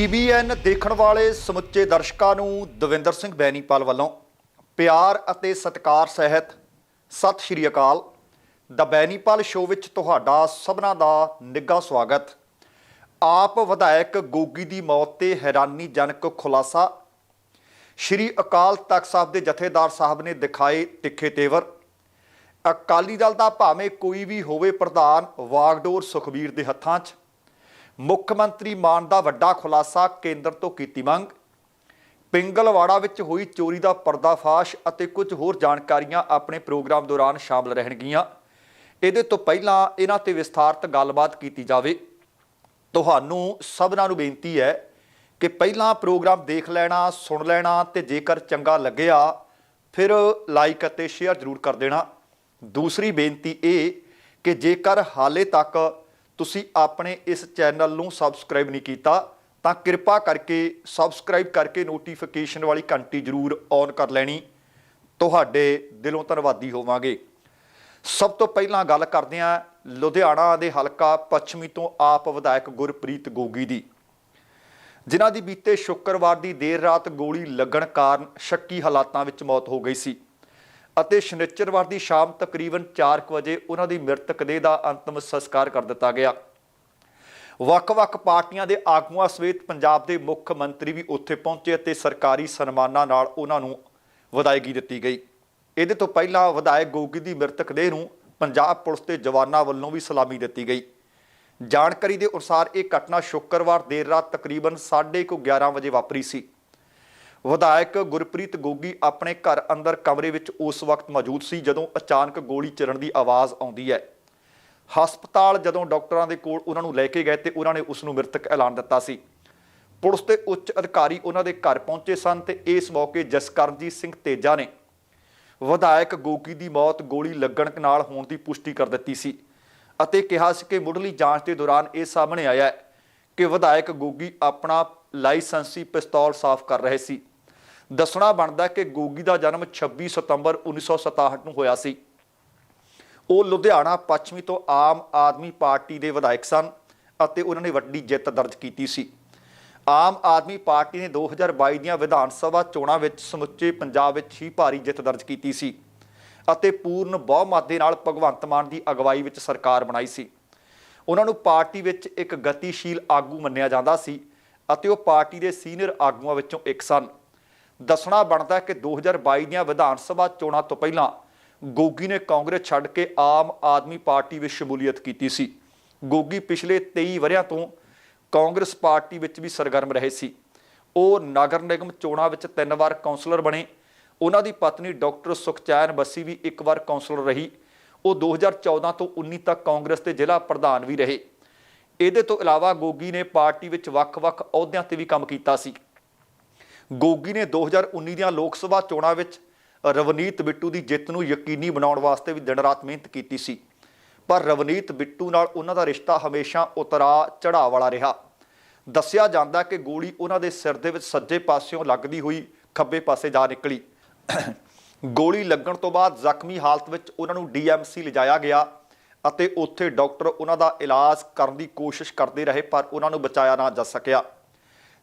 TVN ਦੇਖਣ ਵਾਲੇ ਸਮੁੱਚੇ ਦਰਸ਼ਕਾਂ ਨੂੰ ਦਵਿੰਦਰ ਸਿੰਘ ਬੈਣੀਪਾਲ ਵੱਲੋਂ ਪਿਆਰ ਅਤੇ ਸਤਿਕਾਰ ਸਹਿਤ ਸਤਿ ਸ਼੍ਰੀ ਅਕਾਲ। ਦ ਬੈਣੀਪਾਲ ਸ਼ੋਅ ਵਿੱਚ ਤੁਹਾਡਾ ਸਭਨਾਂ ਦਾ ਨਿੱਘਾ ਸਵਾਗਤ। ਆਪ ਵਿਧਾਇਕ ਗੋਗੀ ਦੀ ਮੌਤ ਤੇ ਹੈਰਾਨੀਜਨਕ ਖੁਲਾਸਾ। ਸ਼੍ਰੀ ਅਕਾਲ ਤਖਤ ਸਾਹਿਬ ਦੇ ਜਥੇਦਾਰ ਸਾਹਿਬ ਨੇ ਦਿਖਾਏ ਤਿੱਖੇ ਤੇਵਰ। ਅਕਾਲੀ ਦਲ ਦਾ ਭਾਵੇਂ ਕੋਈ ਵੀ ਹੋਵੇ ਪ੍ਰਧਾਨ, ਵਾਗਡੋਰ ਸੁਖਬੀਰ ਦੇ ਹੱਥਾਂ 'ਚ। ਮੁੱਖ ਮੰਤਰੀ ਮਾਨ ਦਾ ਵੱਡਾ ਖੁਲਾਸਾ ਕੇਂਦਰ ਤੋਂ ਕੀਤੀ ਮੰਗ। ਪਿੰਗਲਵਾੜਾ ਵਿੱਚ ਹੋਈ ਚੋਰੀ ਦਾ ਪਰਦਾਫਾਸ਼ ਅਤੇ ਕੁਝ ਹੋਰ ਜਾਣਕਾਰੀਆਂ ਆਪਣੇ ਪ੍ਰੋਗਰਾਮ ਦੌਰਾਨ ਸ਼ਾਮਲ ਰਹਿਣਗੀਆਂ। ਇਹਦੇ ਤੋਂ ਪਹਿਲਾਂ ਇਹਨਾਂ ਤੇ ਵਿਸਥਾਰਤ ਗੱਲਬਾਤ ਕੀਤੀ ਜਾਵੇ। ਤੁਹਾਨੂੰ ਸਭਨਾਂ ਨੂੰ ਬੇਨਤੀ ਹੈ ਕਿ ਪਹਿਲਾਂ ਪ੍ਰੋਗਰਾਮ ਦੇਖ ਲੈਣਾ, ਸੁਣ ਲੈਣਾ ਤੇ ਜੇਕਰ ਚੰਗਾ ਲੱਗਿਆ, ਫਿਰ ਲਾਈਕ ਅਤੇ ਸ਼ੇਅਰ ਜ਼ਰੂਰ ਕਰ ਦੇਣਾ। ਦੂਸਰੀ ਬੇਨਤੀ ਇਹ ਕਿ ਜੇਕਰ ਹਾਲੇ ਤੱਕ ਤੁਸੀਂ ਆਪਣੇ ਇਸ ਚੈਨਲ ਨੂੰ ਸਬਸਕ੍ਰਾਈਬ ਨਹੀਂ ਕੀਤਾ, ਤਾਂ ਕਿਰਪਾ ਕਰਕੇ ਸਬਸਕ੍ਰਾਈਬ ਕਰਕੇ ਨੋਟੀਫਿਕੇਸ਼ਨ ਵਾਲੀ ਘੰਟੀ ਜ਼ਰੂਰ ਔਨ ਕਰ ਲੈਣੀ। ਤੁਹਾਡੇ ਦਿਲੋਂ ਧੰਨਵਾਦੀ ਹੋਵਾਂਗੇ। ਸਭ ਤੋਂ ਪਹਿਲਾਂ ਗੱਲ ਕਰਦੇ ਹਾਂ ਲੁਧਿਆਣਾ ਦੇ ਹਲਕਾ ਪੱਛਮੀ ਤੋਂ ਆਪ ਵਿਧਾਇਕ ਗੁਰਪ੍ਰੀਤ ਗੋਗੀ ਦੀ। ਜਿਨ੍ਹਾਂ ਦੀ ਬੀਤੇ ਸ਼ੁੱਕਰਵਾਰ ਦੀ ਦੇਰ ਰਾਤ ਗੋਲੀ ਲੱਗਣ ਕਾਰਨ ਸ਼ੱਕੀ ਹਾਲਾਤਾਂ ਵਿੱਚ ਮੌਤ ਹੋ ਗਈ ਸੀ। ਅਤੇ ਸ਼ਨੀਚਰਵਾਰ ਦੀ ਸ਼ਾਮ ਤਕਰੀਬਨ 4 ਵਜੇ ਉਹਨਾਂ ਦੀ ਮ੍ਰਿਤਕ ਦੇਹ ਦਾ ਅੰਤਮ ਸੰਸਕਾਰ ਕਰ ਦਿੱਤਾ ਗਿਆ। ਵੱਖ-ਵੱਖ ਪਾਰਟੀਆਂ ਦੇ ਆਗੂਆਂ ਸਮੇਤ ਪੰਜਾਬ ਦੇ ਮੁੱਖ ਮੰਤਰੀ ਵੀ ਉੱਥੇ ਪਹੁੰਚੇ ਅਤੇ ਸਰਕਾਰੀ ਸਨਮਾਨਾਂ ਨਾਲ ਉਹਨਾਂ ਨੂੰ ਵਧਾਈਗੀ ਦਿੱਤੀ ਗਈ। ਇਹਦੇ ਤੋਂ ਪਹਿਲਾਂ ਵਿਧਾਇਕ ਗੋਗੀ ਦੀ ਮ੍ਰਿਤਕ ਦੇਹ ਨੂੰ ਪੰਜਾਬ ਪੁਲਿਸ ਦੇ ਜਵਾਨਾਂ ਵੱਲੋਂ ਵੀ ਸਲਾਮੀ ਦਿੱਤੀ ਗਈ। ਜਾਣਕਾਰੀ ਦੇ ਅਨੁਸਾਰ ਇਹ ਘਟਨਾ ਸ਼ੁੱਕਰਵਾਰ ਦੇਰ ਰਾਤ ਤਕਰੀਬਨ 11:30 ਵਜੇ ਵਾਪਰੀ ਸੀ। ਵਿਧਾਇਕ ਗੁਰਪ੍ਰੀਤ ਗੋਗੀ ਆਪਣੇ ਘਰ ਅੰਦਰ ਕਮਰੇ ਵਿੱਚ ਉਸ ਵਕਤ ਮੌਜੂਦ ਸੀ ਜਦੋਂ ਅਚਾਨਕ ਗੋਲੀ ਚੱਲਣ ਦੀ ਆਵਾਜ਼ ਆਉਂਦੀ ਹੈ। ਹਸਪਤਾਲ ਜਦੋਂ ਡਾਕਟਰਾਂ ਦੇ ਕੋਲ ਉਹਨਾਂ ਨੂੰ ਲੈ ਕੇ ਗਏ ਤੇ ਉਹਨਾਂ ਨੇ ਉਸ ਨੂੰ ਮ੍ਰਿਤਕ ਐਲਾਨ ਦਿੱਤਾ ਸੀ। ਪੁਲਿਸ ਦੇ ਉੱਚ ਅਧਿਕਾਰੀ ਉਹਨਾਂ ਦੇ ਘਰ ਪਹੁੰਚੇ ਸਨ ਤੇ ਇਸ ਮੌਕੇ ਜਸਕਰਨਜੀਤ ਸਿੰਘ ਤੇਜਾ ਨੇ ਵਿਧਾਇਕ ਗੋਗੀ ਦੀ ਮੌਤ ਗੋਲੀ ਲੱਗਣ ਨਾਲ ਹੋਣ ਦੀ ਪੁਸ਼ਟੀ ਕਰ ਦਿੱਤੀ ਸੀ ਅਤੇ ਕਿਹਾ ਸੀ ਕਿ ਮੁੱਢਲੀ ਜਾਂਚ ਦੇ ਦੌਰਾਨ ਇਹ ਸਾਹਮਣੇ ਆਇਆ ਕਿ ਵਿਧਾਇਕ ਗੋਗੀ ਆਪਣਾ ਲਾਇਸੈਂਸੀ ਪਿਸਤੌਲ ਸਾਫ਼ ਕਰ ਰਹੇ ਸੀ। ਦੱਸਣਾ ਬਣਦਾ ਕਿ ਗੋਗੀ ਦਾ ਜਨਮ 26 ਸਤੰਬਰ 1967 ਨੂੰ ਹੋਇਆ ਸੀ। ਉਹ ਲੁਧਿਆਣਾ ਪੱਛਮੀ ਤੋਂ ਆਮ ਆਦਮੀ ਪਾਰਟੀ ਦੇ ਵਿਧਾਇਕ ਸਨ ਅਤੇ ਉਹਨਾਂ ਨੇ ਵੱਡੀ ਜਿੱਤ ਦਰਜ ਕੀਤੀ ਸੀ। ਆਮ ਆਦਮੀ ਪਾਰਟੀ ਨੇ 2022 ਦੀਆਂ ਵਿਧਾਨ ਸਭਾ ਚੋਣਾਂ ਵਿੱਚ ਸਮੁੱਚੇ ਪੰਜਾਬ ਵਿੱਚ ਹੀ ਭਾਰੀ ਜਿੱਤ ਦਰਜ ਕੀਤੀ ਸੀ ਅਤੇ ਪੂਰਨ ਬਹੁਮਤ ਦੇ ਨਾਲ ਭਗਵੰਤ ਮਾਨ ਦੀ ਅਗਵਾਈ ਵਿੱਚ ਸਰਕਾਰ ਬਣਾਈ ਸੀ। ਉਹਨਾਂ ਨੂੰ ਪਾਰਟੀ ਵਿੱਚ ਇੱਕ ਗਤੀਸ਼ੀਲ ਆਗੂ ਮੰਨਿਆ ਜਾਂਦਾ ਸੀ ਅਤੇ ਉਹ ਪਾਰਟੀ ਦੇ ਸੀਨੀਅਰ ਆਗੂਆਂ ਵਿੱਚੋਂ ਇੱਕ ਸਨ। ਦੱਸਣਾ ਬਣਦਾ ਹੈ ਕਿ 2022 ਦੀਆਂ ਵਿਧਾਨ ਸਭਾ ਚੋਣਾਂ ਤੋਂ ਪਹਿਲਾਂ ਗੋਗੀ ਨੇ ਕਾਂਗਰਸ ਛੱਡ ਕੇ ਆਮ ਆਦਮੀ ਪਾਰਟੀ ਵਿੱਚ ਸ਼ਮੂਲੀਅਤ ਕੀਤੀ ਸੀ। ਗੋਗੀ ਪਿਛਲੇ 23 ਵਰਿਆਂ ਤੋਂ ਕਾਂਗਰਸ ਪਾਰਟੀ ਵਿੱਚ ਵੀ ਸਰਗਰਮ ਰਹੇ ਸੀ। ਉਹ ਨਗਰ ਨਿਗਮ ਚੋਣਾਂ ਵਿੱਚ ਤਿੰਨ ਵਾਰ ਕਾਉਂਸਲਰ ਬਣੇ। ਉਹਨਾਂ ਦੀ ਪਤਨੀ ਡਾਕਟਰ ਸੁਖਚੈਨ ਬੱਸੀ ਵੀ ਇੱਕ ਵਾਰ ਕਾਉਂਸਲਰ ਰਹੀ। ਉਹ 2014 ਤੋਂ 19 ਤੱਕ ਕਾਂਗਰਸ ਦੇ ਜ਼ਿਲ੍ਹਾ ਪ੍ਰਧਾਨ ਵੀ ਰਹੇ। ਇਹਦੇ ਤੋਂ ਇਲਾਵਾ ਗੋਗੀ ਨੇ ਪਾਰਟੀ ਵਿੱਚ ਵੱਖ-ਵੱਖ ਅਹੁਦਿਆਂ ਤੇ ਵੀ ਕੰਮ ਕੀਤਾ ਸੀ। ਗੋਗੀ ਨੇ 2019 ਦੀਆਂ ਲੋਕ ਸਭਾ ਚੋਣਾਂ ਵਿੱਚ ਰਵਨੀਤ ਬਿੱਟੂ ਦੀ ਜਿੱਤ ਨੂੰ ਯਕੀਨੀ ਬਣਾਉਣ ਵਾਸਤੇ ਵੀ ਦਿਨ ਰਾਤ ਮਿਹਨਤ ਕੀਤੀ ਸੀ। ਪਰ ਰਵਨੀਤ ਬਿੱਟੂ ਨਾਲ ਉਹਨਾਂ ਦਾ ਰਿਸ਼ਤਾ ਹਮੇਸ਼ਾ ਉਤਰਾ ਚੜਾਅ ਵਾਲਾ ਰਿਹਾ। ਦੱਸਿਆ ਜਾਂਦਾ ਕਿ ਗੋਲੀ ਉਹਨਾਂ ਦੇ ਸਿਰ ਦੇ ਵਿੱਚ ਸੱਜੇ ਪਾਸਿਓਂ ਲੱਗਦੀ ਹੋਈ ਖੱਬੇ ਪਾਸੇ ਜਾ ਨਿਕਲੀ। ਗੋਲੀ ਲੱਗਣ ਤੋਂ ਬਾਅਦ ਜ਼ਖਮੀ ਹਾਲਤ ਵਿੱਚ ਉਹਨਾਂ ਨੂੰ ਡੀਐਮਸੀ ਲਿਜਾਇਆ ਗਿਆ ਅਤੇ ਉੱਥੇ ਡਾਕਟਰ ਉਹਨਾਂ ਦਾ ਇਲਾਜ ਕਰਨ ਦੀ ਕੋਸ਼ਿਸ਼ ਕਰਦੇ ਰਹੇ, ਪਰ ਉਹਨਾਂ ਨੂੰ ਬਚਾਇਆ ਨਾ ਜਾ ਸਕਿਆ।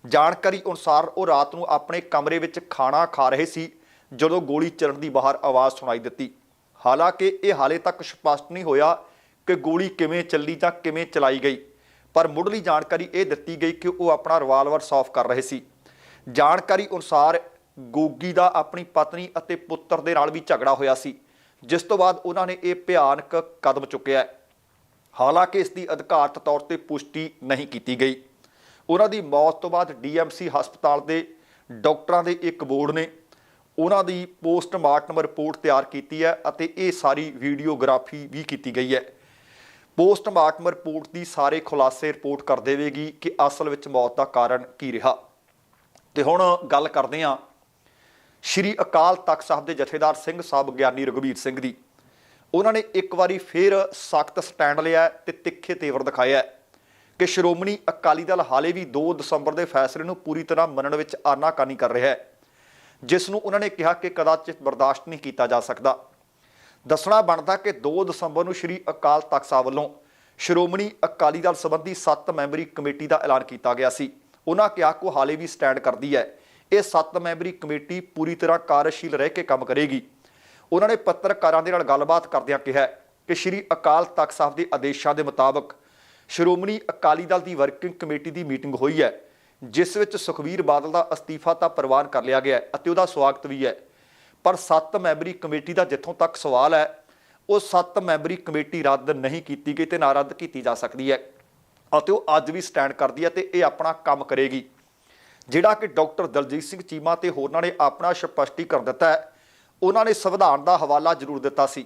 ਜਾਣਕਾਰੀ ਅਨੁਸਾਰ ਉਹ ਰਾਤ ਨੂੰ ਆਪਣੇ ਕਮਰੇ ਵਿੱਚ ਖਾਣਾ ਖਾ ਰਹੇ ਸੀ, ਜਦੋਂ ਗੋਲੀ ਚੱਲਣ ਦੀ ਬਾਹਰ ਆਵਾਜ਼ ਸੁਣਾਈ ਦਿੱਤੀ। ਹਾਲਾਂਕਿ ਇਹ ਹਾਲੇ ਤੱਕ ਸਪਸ਼ਟ ਨਹੀਂ ਹੋਇਆ ਕਿ ਗੋਲੀ ਕਿਵੇਂ ਚੱਲੀ ਜਾਂ ਕਿਵੇਂ ਚਲਾਈ ਗਈ, ਪਰ ਮੁੱਢਲੀ ਜਾਣਕਾਰੀ ਇਹ ਦਿੱਤੀ ਗਈ ਕਿ ਉਹ ਆਪਣਾ ਰਿਵਾਲਵਰ ਸਾਫ਼ ਕਰ ਰਹੇ ਸੀ। ਜਾਣਕਾਰੀ ਅਨੁਸਾਰ ਗੋਗੀ ਦਾ ਆਪਣੀ ਪਤਨੀ ਅਤੇ ਪੁੱਤਰ ਦੇ ਨਾਲ ਵੀ ਝਗੜਾ ਹੋਇਆ ਸੀ, ਜਿਸ ਤੋਂ ਬਾਅਦ ਉਹਨਾਂ ਨੇ ਇਹ ਭਿਆਨਕ ਕਦਮ ਚੁੱਕਿਆ ਹਾਲਾਂਕਿ ਇਸ ਦੀ ਅਧਿਕਾਰਤ ਤੌਰ ਤੇ ਪੁਸ਼ਟੀ ਨਹੀਂ ਕੀਤੀ ਗਈ। ਉਹਨਾਂ ਦੀ ਮੌਤ ਤੋਂ ਬਾਅਦ ਡੀਐਮਸੀ ਹਸਪਤਾਲ ਦੇ ਡਾਕਟਰਾਂ ਦੇ ਇੱਕ ਬੋਰਡ ਨੇ ਉਹਨਾਂ ਦੀ ਪੋਸਟਮਾਰਟਮ ਰਿਪੋਰਟ ਤਿਆਰ ਕੀਤੀ ਹੈ ਅਤੇ ਇਹ ਸਾਰੀ ਵੀਡੀਓਗ੍ਰਾਫੀ ਵੀ ਕੀਤੀ ਗਈ ਹੈ। ਪੋਸਟਮਾਰਟਮ ਰਿਪੋਰਟ ਦੀ ਸਾਰੇ ਖੁਲਾਸੇ ਰਿਪੋਰਟ ਕਰ ਦੇਵੇਗੀ ਕਿ ਅਸਲ ਵਿੱਚ ਮੌਤ ਦਾ ਕਾਰਨ ਕੀ ਰਿਹਾ। ਤੇ ਹੁਣ ਗੱਲ ਕਰਦੇ ਹਾਂ ਸ਼੍ਰੀ ਅਕਾਲ ਤਖਤ ਸਾਹਿਬ ਦੇ ਜਥੇਦਾਰ ਸਿੰਘ ਸਾਹਿਬ ਗਿਆਨੀ ਰਘਵੀਰ ਸਿੰਘ ਦੀ। ਉਹਨਾਂ ਨੇ ਇੱਕ ਵਾਰੀ ਫੇਰ ਸਖਤ ਸਟੈਂਡ ਲਿਆ ਹੈ ਤੇ ਤਿੱਖੇ ਤੇਵਰ ਦਿਖਾਇਆ ਕਿ ਸ਼੍ਰੋਮਣੀ ਅਕਾਲੀ ਦਲ ਹਾਲੇ ਵੀ 2 ਦਸੰਬਰ ਦੇ ਫੈਸਲੇ ਨੂੰ ਪੂਰੀ ਤਰ੍ਹਾਂ ਮੰਨਣ ਵਿੱਚ ਆਨਾਕਾਨੀ ਕਰ ਰਿਹਾ ਹੈ, ਜਿਸ ਨੂੰ ਉਹਨਾਂ ਨੇ ਕਿਹਾ ਕਿ ਕਦਾਚਿਤ ਬਰਦਾਸ਼ਤ ਨਹੀਂ ਕੀਤਾ ਜਾ ਸਕਦਾ। ਦੱਸਣਾ ਬਣਦਾ ਕਿ 2 ਦਸੰਬਰ ਨੂੰ ਸ਼੍ਰੀ ਅਕਾਲ ਤਖਤ ਸਾਹਿਬ ਵੱਲੋਂ ਸ਼੍ਰੋਮਣੀ ਅਕਾਲੀ ਦਲ ਸੰਬੰਧੀ 7 ਮੈਂਬਰੀ ਕਮੇਟੀ ਦਾ ਐਲਾਨ ਕੀਤਾ ਗਿਆ ਸੀ। ਉਹਨਾਂ ਕਿਹਾ, ਕਿ ਉਹ ਹਾਲੇ ਵੀ ਸਟੈਂਡ ਕਰਦੀ ਹੈ। ਇਹ ਸੱਤ ਮੈਂਬਰੀ ਕਮੇਟੀ ਪੂਰੀ ਤਰ੍ਹਾਂ ਕਾਰਜਸ਼ੀਲ ਰਹਿ ਕੇ ਕੰਮ ਕਰੇਗੀ। ਉਹਨਾਂ ਨੇ ਪੱਤਰਕਾਰਾਂ ਦੇ ਨਾਲ ਗੱਲਬਾਤ ਕਰਦਿਆਂ ਕਿਹਾ ਕਿ ਸ਼੍ਰੀ ਅਕਾਲ ਤਖਤ ਸਾਹਿਬ ਦੇ ਆਦੇਸ਼ਾਂ ਦੇ ਮੁਤਾਬਕ ਸ਼੍ਰੋਮਣੀ ਅਕਾਲੀ ਦਲ ਦੀ ਵਰਕਿੰਗ ਕਮੇਟੀ ਦੀ ਮੀਟਿੰਗ ਹੋਈ ਹੈ, ਜਿਸ ਵਿੱਚ ਸੁਖਵੀਰ ਬਾਦਲ ਦਾ ਅਸਤੀਫਾ ਤਾਂ ਪ੍ਰਵਾਨ ਕਰ ਲਿਆ ਗਿਆ ਅਤੇ ਉਹਦਾ ਸਵਾਗਤ ਵੀ ਹੈ। ਪਰ ਸੱਤ ਮੈਂਬਰੀ ਕਮੇਟੀ ਦਾ ਜਿੱਥੋਂ ਤੱਕ ਸਵਾਲ ਹੈ, ਉਹ ਸੱਤ ਮੈਂਬਰੀ ਕਮੇਟੀ ਰੱਦ ਨਹੀਂ ਕੀਤੀ ਗਈ ਤੇ ਨਾ ਰੱਦ ਕੀਤੀ ਜਾ ਸਕਦੀ ਹੈ ਅਤੇ ਉਹ ਅੱਜ ਵੀ ਸਟੈਂਡ ਕਰਦੀ ਹੈ ਤੇ ਇਹ ਆਪਣਾ ਕੰਮ ਕਰੇਗੀ। ਜਿਹੜਾ ਕਿ ਡਾਕਟਰ ਦਲਜੀਤ ਸਿੰਘ ਚੀਮਾ ਤੇ ਹੋਰਨਾਂ ਨੇ ਆਪਣਾ ਸਪਸ਼ਟੀਕਰਨ ਦਿੱਤਾ ਹੈ, ਉਹਨਾਂ ਨੇ ਸੰਵਿਧਾਨ ਦਾ ਹਵਾਲਾ ਜ਼ਰੂਰ ਦਿੱਤਾ ਸੀ।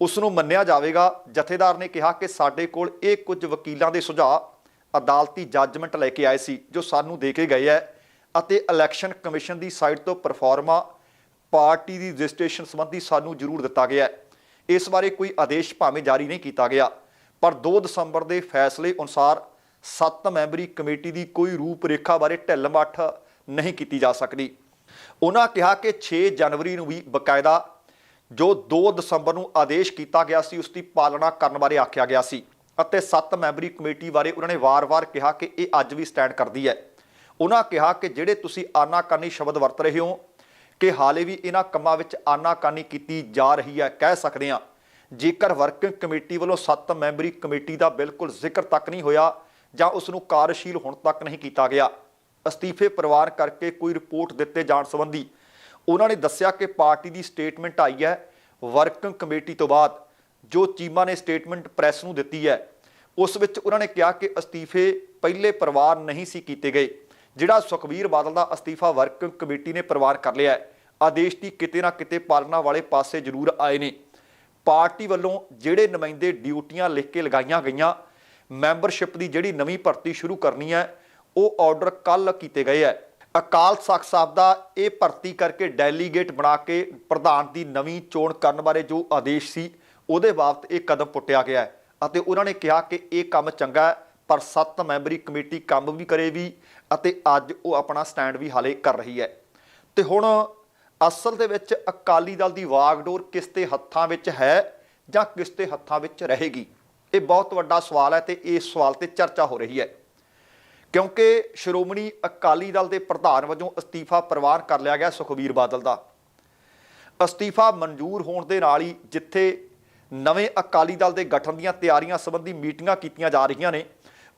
ਉਸ ਨੂੰ ਮੰਨਿਆ ਜਾਵੇਗਾ। ਜਥੇਦਾਰ ਨੇ ਕਿਹਾ ਕਿ ਸਾਡੇ ਕੋਲ ਇਹ ਕੁਝ ਵਕੀਲਾਂ ਦੇ ਸੁਝਾਅ ਅਦਾਲਤੀ ਜੱਜਮੈਂਟ ਲੈ ਕੇ ਆਏ ਸੀ, ਜੋ ਸਾਨੂੰ ਦੇ ਕੇ ਗਏ ਹੈ ਅਤੇ ਇਲੈਕਸ਼ਨ ਕਮਿਸ਼ਨ ਦੀ ਸਾਈਟ ਤੋਂ ਪਰਫਾਰਮਾ ਪਾਰਟੀ ਦੀ ਰਜਿਸਟ੍ਰੇਸ਼ਨ ਸੰਬੰਧੀ ਸਾਨੂੰ ਜ਼ਰੂਰ ਦਿੱਤਾ ਗਿਆ ਹੈ। ਇਸ ਬਾਰੇ ਕੋਈ ਆਦੇਸ਼ ਭਾਵੇਂ ਜਾਰੀ ਨਹੀਂ ਕੀਤਾ ਗਿਆ, ਪਰ 2 ਦਸੰਬਰ ਦੇ ਫੈਸਲੇ ਅਨੁਸਾਰ 7 ਮੈਂਬਰੀ ਕਮੇਟੀ ਦੀ ਕੋਈ ਰੂਪਰੇਖਾ ਬਾਰੇ ਢਿੱਲ-ਮੱਠ ਨਹੀਂ ਕੀਤੀ ਜਾ ਸਕਦੀ। ਉਹਨਾਂ ਕਿਹਾ ਕਿ 6 ਜਨਵਰੀ ਨੂੰ ਵੀ ਬਕਾਇਦਾ ਜੋ 2 ਦਸੰਬਰ ਨੂੰ ਆਦੇਸ਼ ਕੀਤਾ ਗਿਆ ਸੀ ਉਸ ਦੀ ਪਾਲਣਾ ਕਰਨ ਬਾਰੇ ਆਖਿਆ ਗਿਆ ਸੀ ਅਤੇ 7 ਮੈਂਬਰੀ ਕਮੇਟੀ ਬਾਰੇ ਉਹਨਾਂ ਨੇ ਵਾਰ-ਵਾਰ ਕਿਹਾ ਕਿ ਇਹ ਅੱਜ ਵੀ ਸਟੈਂਡ ਕਰਦੀ ਹੈ। ਉਹਨਾਂ ਕਿਹਾ ਕਿ ਜਿਹੜੇ ਤੁਸੀਂ ਆਨਾਕਾਨੀ ਸ਼ਬਦ ਵਰਤ ਰਹੇ ਹੋ, ਕਿ ਹਾਲੇ ਵੀ ਇਹਨਾਂ ਕੰਮਾਂ ਵਿੱਚ ਆਨਾਕਾਨੀ ਕੀਤੀ ਜਾ ਰਹੀ ਹੈ, ਕਹਿ ਸਕਦੇ ਹਾਂ। ਜੇਕਰ ਵਰਕਿੰਗ ਕਮੇਟੀ ਵੱਲੋਂ 7 ਮੈਂਬਰੀ ਕਮੇਟੀ ਦਾ ਬਿਲਕੁਲ ਜ਼ਿਕਰ ਤੱਕ ਨਹੀਂ ਹੋਇਆ ਜਾਂ ਉਸ ਨੂੰ ਕਾਰਜਸ਼ੀਲ ਹੁਣ ਤੱਕ ਨਹੀਂ ਕੀਤਾ ਗਿਆ, ਅਸਤੀਫੇ ਪਰਿਵਾਰ ਕਰਕੇ ਕੋਈ ਰਿਪੋਰਟ ਦਿੱਤੇ ਜਾਣ ਸੰਬੰਧੀ ਉਹਨਾਂ ਨੇ ਦੱਸਿਆ ਕਿ ਪਾਰਟੀ ਦੀ ਸਟੇਟਮੈਂਟ ਆਈ ਹੈ ਵਰਕਿੰਗ ਕਮੇਟੀ ਤੋਂ ਬਾਅਦ, ਜੋ ਚੀਮਾ ਨੇ ਸਟੇਟਮੈਂਟ ਪ੍ਰੈਸ ਨੂੰ ਦਿੱਤੀ ਹੈ। ਉਸ ਵਿੱਚ ਉਹਨਾਂ ਨੇ ਕਿਹਾ ਕਿ ਅਸਤੀਫੇ ਪਹਿਲੇ ਪਰਿਵਾਰ ਨਹੀਂ ਸੀ ਕੀਤੇ ਗਏ, ਜਿਹੜਾ ਸੁਖਬੀਰ ਬਾਦਲ ਦਾ ਅਸਤੀਫਾ ਵਰਕਿੰਗ ਕਮੇਟੀ ਨੇ ਪਰਿਵਾਰ ਕਰ ਲਿਆ ਹੈ। ਆਦੇਸ਼ ਦੀ ਕਿਤੇ ਨਾ ਕਿਤੇ ਪਾਲਣਾ ਵਾਲੇ ਪਾਸੇ ਜ਼ਰੂਰ ਆਏ ਨੇ। ਪਾਰਟੀ ਵੱਲੋਂ ਜਿਹੜੇ ਨੁਮਾਇੰਦੇ ਡਿਊਟੀਆਂ ਲਿਖ ਕੇ ਲਗਾਈਆਂ ਗਈਆਂ, ਮੈਂਬਰਸ਼ਿਪ ਦੀ ਜਿਹੜੀ ਨਵੀਂ ਭਰਤੀ ਸ਼ੁਰੂ ਕਰਨੀ ਹੈ, ਉਹ ਆਰਡਰ ਕੱਲ ਕੀਤੇ ਗਏ ਹੈ। ਅਕਾਲ ਤਖਤ ਸਾਹਿਬ ਦਾ ਇਹ ਭਰਤੀ ਕਰਕੇ ਡੈਲੀਗੇਟ ਬਣਾ ਕੇ ਪ੍ਰਧਾਨ ਦੀ ਨਵੀਂ ਚੋਣ ਕਰਨ ਬਾਰੇ ਜੋ ਆਦੇਸ਼ ਸੀ, ਉਹਦੇ ਬਾਬਤ ਇਹ ਕਦਮ ਪੁੱਟਿਆ ਗਿਆ ਹੈ। ਅਤੇ ਉਹਨਾਂ ਨੇ ਕਿਹਾ ਕਿ ਇਹ ਕੰਮ ਚੰਗਾ ਹੈ, ਪਰ ਸੱਤ ਮੈਂਬਰੀ ਕਮੇਟੀ ਕੰਮ ਵੀ ਕਰੇ ਵੀ ਅਤੇ ਅੱਜ ਉਹ ਆਪਣਾ ਸਟੈਂਡ ਵੀ ਹਾਲੇ ਕਰ ਰਹੀ ਹੈ। ਤੇ ਹੁਣ ਅਸਲ ਦੇ ਵਿੱਚ ਅਕਾਲੀ ਦਲ ਦੀ ਵਾਗਡੋਰ ਕਿਸ ਦੇ ਹੱਥਾਂ ਵਿੱਚ ਹੈ ਜਾਂ ਕਿਸ ਦੇ ਹੱਥਾਂ ਵਿੱਚ ਰਹੇਗੀ? ਇਹ ਬਹੁਤ ਵੱਡਾ ਸਵਾਲ ਹੈ ਤੇ ਇਸ ਸਵਾਲ ਤੇ ਚਰਚਾ ਹੋ ਰਹੀ ਹੈ। ਕਿਉਂਕਿ ਸ਼੍ਰੋਮਣੀ ਅਕਾਲੀ ਦਲ ਦੇ ਪ੍ਰਧਾਨ ਵਜੋਂ ਅਸਤੀਫਾ ਪ੍ਰਵਾਨ ਕਰ ਲਿਆ ਗਿਆ ਸੁਖਬੀਰ ਬਾਦਲ ਦਾ। ਅਸਤੀਫਾ ਮਨਜ਼ੂਰ ਹੋਣ ਦੇ ਨਾਲ ਹੀ ਜਿੱਥੇ ਨਵੇਂ ਅਕਾਲੀ ਦਲ ਦੇ ਗਠਨ ਦੀਆਂ ਤਿਆਰੀਆਂ ਸੰਬੰਧੀ ਮੀਟਿੰਗਾਂ ਕੀਤੀਆਂ ਜਾ ਰਹੀਆਂ ਨੇ,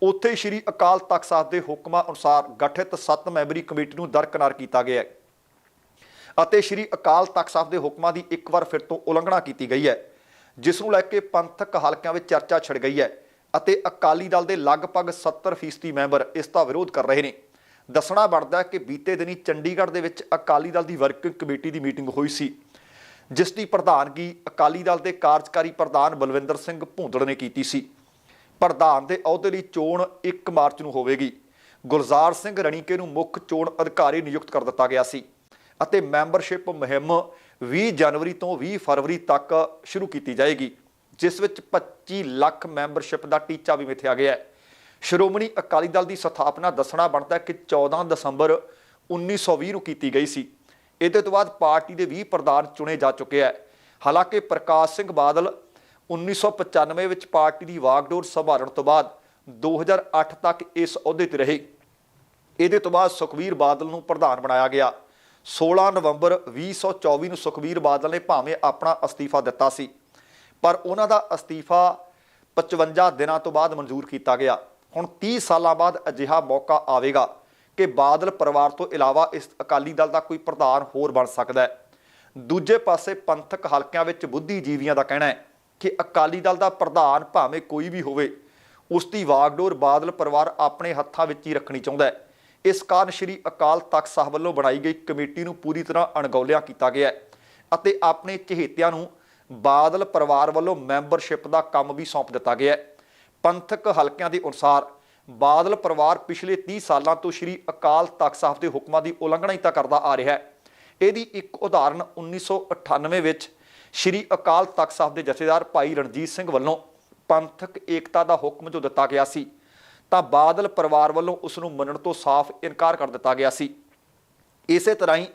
ਉੱਥੇ ਸ਼੍ਰੀ ਅਕਾਲ ਤਖਤ ਸਾਹਿਬ ਦੇ ਹੁਕਮਾਂ ਅਨੁਸਾਰ ਗਠਿਤ 7 ਮੈਂਬਰੀ ਕਮੇਟੀ ਨੂੰ ਦਰਕਨਾਰ ਕੀਤਾ ਗਿਆ ਹੈ ਅਤੇ ਸ਼੍ਰੀ ਅਕਾਲ ਤਖਤ ਸਾਹਿਬ ਦੇ ਹੁਕਮਾਂ ਦੀ ਇੱਕ ਵਾਰ ਫਿਰ ਤੋਂ ਉਲੰਘਣਾ ਕੀਤੀ ਗਈ ਹੈ, ਜਿਸ ਨੂੰ ਲੈ ਕੇ ਪੰਥਕ ਹਲਕਿਆਂ ਵਿੱਚ ਚਰਚਾ ਛਿੜ ਗਈ ਹੈ। ਅਤੇ ਅਕਾਲੀ ਦਲ ਦੇ ਲਗਭਗ 70% ਮੈਂਬਰ ਇਸ ਦਾ ਵਿਰੋਧ ਕਰ ਰਹੇ ਨੇ। ਦੱਸਣਾ ਬਣਦਾ ਕਿ ਬੀਤੇ ਦਿਨੀ ਚੰਡੀਗੜ੍ਹ ਦੇ ਵਿੱਚ ਅਕਾਲੀ ਦਲ ਦੀ ਵਰਕਿੰਗ ਕਮੇਟੀ ਦੀ ਮੀਟਿੰਗ ਹੋਈ ਸੀ, ਜਿਸ ਦੀ ਪ੍ਰਧਾਨਗੀ ਅਕਾਲੀ ਦਲ ਦੇ ਕਾਰਜਕਾਰੀ ਪ੍ਰਧਾਨ ਬਲਵਿੰਦਰ ਸਿੰਘ ਭੂੰਦੜ ਨੇ ਕੀਤੀ ਸੀ। ਪ੍ਰਧਾਨ ਦੇ ਅਹੁਦੇ ਲਈ ਚੋਣ 1 ਮਾਰਚ ਨੂੰ ਹੋਵੇਗੀ। ਗੁਲਜ਼ਾਰ ਸਿੰਘ ਰਣੀਕੇ ਨੂੰ ਮੁੱਖ ਚੋਣ ਅਧਿਕਾਰੀ ਨਿਯੁਕਤ ਕਰ ਦਿੱਤਾ ਗਿਆ ਸੀ ਅਤੇ ਮੈਂਬਰਸ਼ਿਪ ਮੁਹਿੰਮ 20 ਜਨਵਰੀ ਤੋਂ 20 ਫਰਵਰੀ ਤੱਕ ਸ਼ੁਰੂ ਕੀਤੀ ਜਾਏਗੀ। ਜਿਸ ਵਿੱਚ 25 ਲੱਖ ਮੈਂਬਰਸ਼ਿਪ ਦਾ ਟੀਚਾ ਵੀ ਮਿਥਿਆ ਗਿਆ ਹੈ। ਸ਼੍ਰੋਮਣੀ ਅਕਾਲੀ ਦਲ ਦੀ ਸਥਾਪਨਾ ਦੱਸਣਾ ਬਣਦਾ ਕਿ 14 ਦਸੰਬਰ 1920 ਨੂੰ ਕੀਤੀ ਗਈ ਸੀ। ਇਹਦੇ ਤੋਂ ਬਾਅਦ ਪਾਰਟੀ ਦੇ 20 ਪ੍ਰਧਾਨ ਚੁਣੇ ਜਾ ਚੁੱਕੇ ਹੈ। ਹਾਲਾਂਕਿ ਪ੍ਰਕਾਸ਼ ਸਿੰਘ ਬਾਦਲ 1995 ਵਿੱਚ ਪਾਰਟੀ ਦੀ ਵਾਗਡੋਰ ਸੰਭਾਲਣ ਤੋਂ ਬਾਅਦ 2008 ਤੱਕ ਇਸ ਅਹੁਦੇ ਤੇ ਰਹੇ। ਇਹਦੇ ਤੋਂ ਬਾਅਦ ਸੁਖਵੀਰ ਬਾਦਲ ਨੂੰ ਪ੍ਰਧਾਨ ਬਣਾਇਆ ਗਿਆ। 16 ਨਵੰਬਰ 2024 ਨੂੰ ਸੁਖਵੀਰ ਬਾਦਲ ਨੇ ਭਾਵੇਂ ਆਪਣਾ ਅਸਤੀਫਾ ਦਿੱਤਾ ਸੀ। ਪਰ ਉਹਨਾਂ ਦਾ ਅਸਤੀਫਾ 55 ਦਿਨਾਂ ਤੋਂ ਬਾਅਦ ਮਨਜ਼ੂਰ ਕੀਤਾ ਗਿਆ। ਹੁਣ 30 ਸਾਲਾਂ ਬਾਅਦ ਅਜਿਹਾ ਮੌਕਾ ਆਵੇਗਾ ਕਿ ਬਾਦਲ ਪਰਿਵਾਰ ਤੋਂ ਇਲਾਵਾ ਇਸ ਅਕਾਲੀ ਦਲ ਦਾ ਕੋਈ ਪ੍ਰਧਾਨ ਹੋਰ ਬਣ ਸਕਦਾ ਹੈ। ਦੂਜੇ ਪਾਸੇ ਪੰਥਕ ਹਲਕਿਆਂ ਵਿੱਚ ਬੁੱਧੀਜੀਵੀਆਂ ਦਾ ਕਹਿਣਾ ਹੈ ਕਿ ਅਕਾਲੀ ਦਲ ਦਾ ਪ੍ਰਧਾਨ ਭਾਵੇਂ ਕੋਈ ਵੀ ਹੋਵੇ ਉਸ ਦੀ ਵਾਗਡੋਰ ਬਾਦਲ ਪਰਿਵਾਰ ਆਪਣੇ ਹੱਥਾਂ ਵਿੱਚ ਹੀ ਰੱਖਣੀ ਚਾਹੁੰਦਾ ਹੈ। ਇਸ ਕਾਰਨ ਸ਼੍ਰੀ ਅਕਾਲ ਤਖਤ ਸਾਹਿਬ ਵੱਲੋਂ ਬਣਾਈ ਗਈ ਕਮੇਟੀ ਨੂੰ ਪੂਰੀ ਤਰ੍ਹਾਂ ਅਣਗੌਲਿਆ ਕੀਤਾ ਗਿਆ ਹੈ ਅਤੇ ਆਪਣੇ ਚਹੇਤਿਆਂ ਨੂੰ ਬਾਦਲ ਪਰਿਵਾਰ ਵੱਲੋਂ ਮੈਂਬਰਸ਼ਿਪ ਦਾ ਕੰਮ ਵੀ ਸੌਂਪ ਦਿੱਤਾ ਗਿਆ ਹੈ। ਪੰਥਕ ਹਲਕਿਆਂ ਦੇ ਅਨੁਸਾਰ ਬਾਦਲ ਪਰਿਵਾਰ ਪਿਛਲੇ 30 ਸਾਲਾਂ ਤੋਂ ਸ਼੍ਰੀ ਅਕਾਲ ਤਖਤ ਸਾਹਿਬ ਦੇ ਹੁਕਮਾਂ ਦੀ ਉਲੰਘਣਾ ਹੀ ਤਾਂ ਕਰਦਾ ਆ ਰਿਹਾ ਹੈ। ਇਹਦੀ ਇੱਕ ਉਦਾਹਰਣ 1998 ਵਿੱਚ ਸ਼੍ਰੀ ਅਕਾਲ ਤਖਤ ਸਾਹਿਬ ਦੇ ਜਥੇਦਾਰ ਭਾਈ ਰਣਜੀਤ ਸਿੰਘ ਵੱਲੋਂ ਪੰਥਕ ਏਕਤਾ ਦਾ ਹੁਕਮ ਜੋ ਦਿੱਤਾ ਗਿਆ ਸੀ, ਤਾਂ ਬਾਦਲ ਪਰਿਵਾਰ ਵੱਲੋਂ ਉਸ ਨੂੰ ਮੰਨਣ ਤੋਂ ਸਾਫ਼ ਇਨਕਾਰ ਕਰ ਦਿੱਤਾ ਗਿਆ ਸੀ। ਇਸੇ ਤਰ੍ਹਾਂ ਹੀ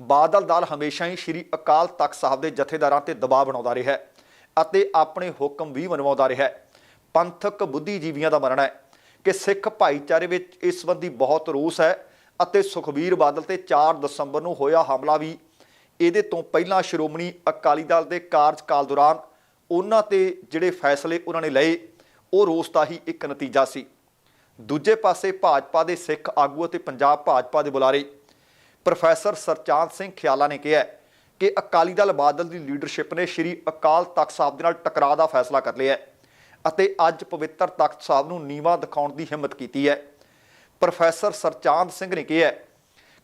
ਬਾਦਲ ਦਲ ਹਮੇਸ਼ਾ ਹੀ ਸ਼੍ਰੀ ਅਕਾਲ ਤਖਤ ਸਾਹਿਬ ਦੇ ਜਥੇਦਾਰਾਂ ਤੇ ਦਬਾਅ ਬਣਾਉਂਦਾ ਰਿਹਾ ਹੈ ਅਤੇ ਆਪਣੇ ਹੁਕਮ ਵੀ ਮਨਵਾਉਂਦਾ ਰਿਹਾ ਹੈ। ਪੰਥਕ ਬੁੱਧੀਜੀਵੀਆਂ ਦਾ ਮੰਨਣਾ ਹੈ ਕਿ ਸਿੱਖ ਭਾਈਚਾਰੇ ਵਿੱਚ ਇਸ ਸੰਬੰਧੀ ਬਹੁਤ ਰੋਸ ਹੈ ਅਤੇ ਸੁਖਬੀਰ ਬਾਦਲ ਤੇ 4 ਦਸੰਬਰ ਨੂੰ ਹੋਇਆ ਹਮਲਾ ਵੀ ਇਹਦੇ ਤੋਂ ਪਹਿਲਾਂ ਸ਼੍ਰੋਮਣੀ ਅਕਾਲੀ ਦਲ ਦੇ ਕਾਰਜਕਾਲ ਦੌਰਾਨ ਉਹਨਾਂ ਤੇ ਜਿਹੜੇ ਫੈਸਲੇ ਉਹਨਾਂ ਨੇ ਲਏ, ਉਹ ਰੋਸ ਦਾ ਹੀ ਇੱਕ ਨਤੀਜਾ ਸੀ। ਦੂਜੇ ਪਾਸੇ ਭਾਜਪਾ ਦੇ ਸਿੱਖ ਆਗੂ ਅਤੇ ਪੰਜਾਬ ਭਾਜਪਾ ਦੇ ਬੁਲਾਰੇ ਪ੍ਰੋਫੈਸਰ ਸਰਚਾਂਦ ਸਿੰਘ ਖਿਆਲਾ ਨੇ ਕਿਹਾ ਕਿ ਅਕਾਲੀ ਦਲ ਬਾਦਲ ਦੀ ਲੀਡਰਸ਼ਿਪ ਨੇ ਸ਼੍ਰੀ ਅਕਾਲ ਤਖਤ ਸਾਹਿਬ ਦੇ ਨਾਲ ਟਕਰਾਅ ਦਾ ਫੈਸਲਾ ਕਰ ਲਿਆ ਅਤੇ ਅੱਜ ਪਵਿੱਤਰ ਤਖਤ ਸਾਹਿਬ ਨੂੰ ਨੀਵਾ ਦਿਖਾਉਣ ਦੀ ਹਿੰਮਤ ਕੀਤੀ ਹੈ। ਪ੍ਰੋਫੈਸਰ ਸਰਚਾਂਦ ਸਿੰਘ ਨੇ ਕਿਹਾ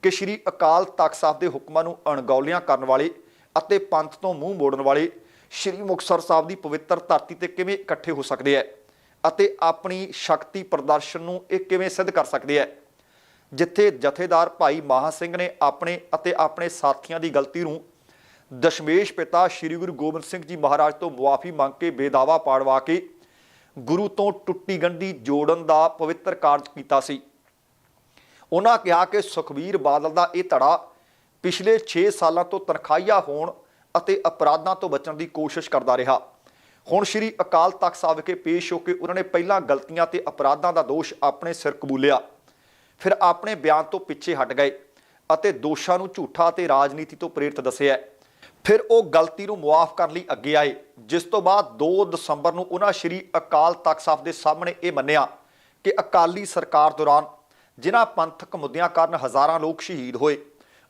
ਕਿ ਸ਼੍ਰੀ ਅਕਾਲ ਤਖਤ ਸਾਹਿਬ ਦੇ ਹੁਕਮਾਂ ਨੂੰ ਅਣਗੌਲਿਆਂ ਕਰਨ ਵਾਲੇ ਅਤੇ ਪੰਥ ਤੋਂ ਮੂੰਹ ਮੋੜਨ ਵਾਲੇ ਸ਼੍ਰੀ ਮੁਕਤਸਰ ਸਾਹਿਬ ਦੀ ਪਵਿੱਤਰ ਧਰਤੀ ਤੇ ਕਿਵੇਂ ਇਕੱਠੇ ਹੋ ਸਕਦੇ ਹੈ ਅਤੇ ਆਪਣੀ ਸ਼ਕਤੀ ਪ੍ਰਦਰਸ਼ਨ ਨੂੰ ਇਹ ਕਿਵੇਂ ਸਿੱਧ ਕਰ ਸਕਦੇ ਹੈ। ਜਿੱਥੇ ਜਥੇਦਾਰ ਭਾਈ ਮਹਾ ਸਿੰਘ ਨੇ ਆਪਣੇ ਅਤੇ ਆਪਣੇ ਸਾਥੀਆਂ ਦੀ ਗਲਤੀ ਨੂੰ ਦਸ਼ਮੇਸ਼ ਪਿਤਾ ਸ੍ਰੀ ਗੁਰੂ ਗੋਬਿੰਦ ਸਿੰਘ ਜੀ ਮਹਾਰਾਜ ਤੋਂ ਮੁਆਫੀ ਮੰਗ ਕੇ ਬੇਦਾਵਾ ਪਾੜਵਾ ਕੇ ਗੁਰੂ ਤੋਂ ਟੁੱਟੀ ਗੰਢੀ ਜੋੜਨ ਦਾ ਪਵਿੱਤਰ ਕਾਰਜ ਕੀਤਾ ਸੀ। ਉਹਨਾਂ ਕਿਹਾ ਕਿ ਸੁਖਬੀਰ ਬਾਦਲ ਦਾ ਇਹ ਧੜਾ ਪਿਛਲੇ 6 ਸਾਲਾਂ ਤੋਂ ਤਨਖਾਹੀਆ ਹੋਣ ਅਤੇ ਅਪਰਾਧਾਂ ਤੋਂ ਬਚਣ ਦੀ ਕੋਸ਼ਿਸ਼ ਕਰਦਾ ਰਿਹਾ। ਹੁਣ ਸ੍ਰੀ ਅਕਾਲ ਤਖਤ ਸਾਹਿਬ ਵਿਖੇ ਪੇਸ਼ ਹੋ ਕੇ ਉਹਨਾਂ ਨੇ ਪਹਿਲਾਂ ਗਲਤੀਆਂ ਤੇ ਅਪਰਾਧਾਂ ਦਾ ਦੋਸ਼ ਆਪਣੇ ਸਿਰ ਕਬੂਲਿਆ। ਫਿਰ ਆਪਣੇ ਬਿਆਨ ਤੋਂ ਪਿੱਛੇ ਹਟ ਗਏ ਅਤੇ ਦੋਸ਼ਾਂ ਨੂੰ ਝੂਠਾ ਤੇ ਰਾਜਨੀਤੀ ਤੋਂ ਪ੍ਰੇਰਿਤ ਦੱਸਿਆ। ਫਿਰ ਉਹ ਗਲਤੀ ਨੂੰ ਮੁਆਫ ਕਰਨ ਲਈ ਅੱਗੇ ਆਏ, ਜਿਸ ਤੋਂ ਬਾਅਦ 2 ਦਸੰਬਰ ਨੂੰ ਉਹਨਾਂ ਸ੍ਰੀ ਅਕਾਲ ਤਖਤ ਸਾਹਿਬ ਦੇ ਸਾਹਮਣੇ ਇਹ ਮੰਨਿਆ ਕਿ ਅਕਾਲੀ ਸਰਕਾਰ ਦੌਰਾਨ ਜਿਨ੍ਹਾਂ ਪੰਥਕ ਮੁੱਦਿਆਂ ਕਾਰਨ ਹਜ਼ਾਰਾਂ ਲੋਕ ਸ਼ਹੀਦ ਹੋਏ,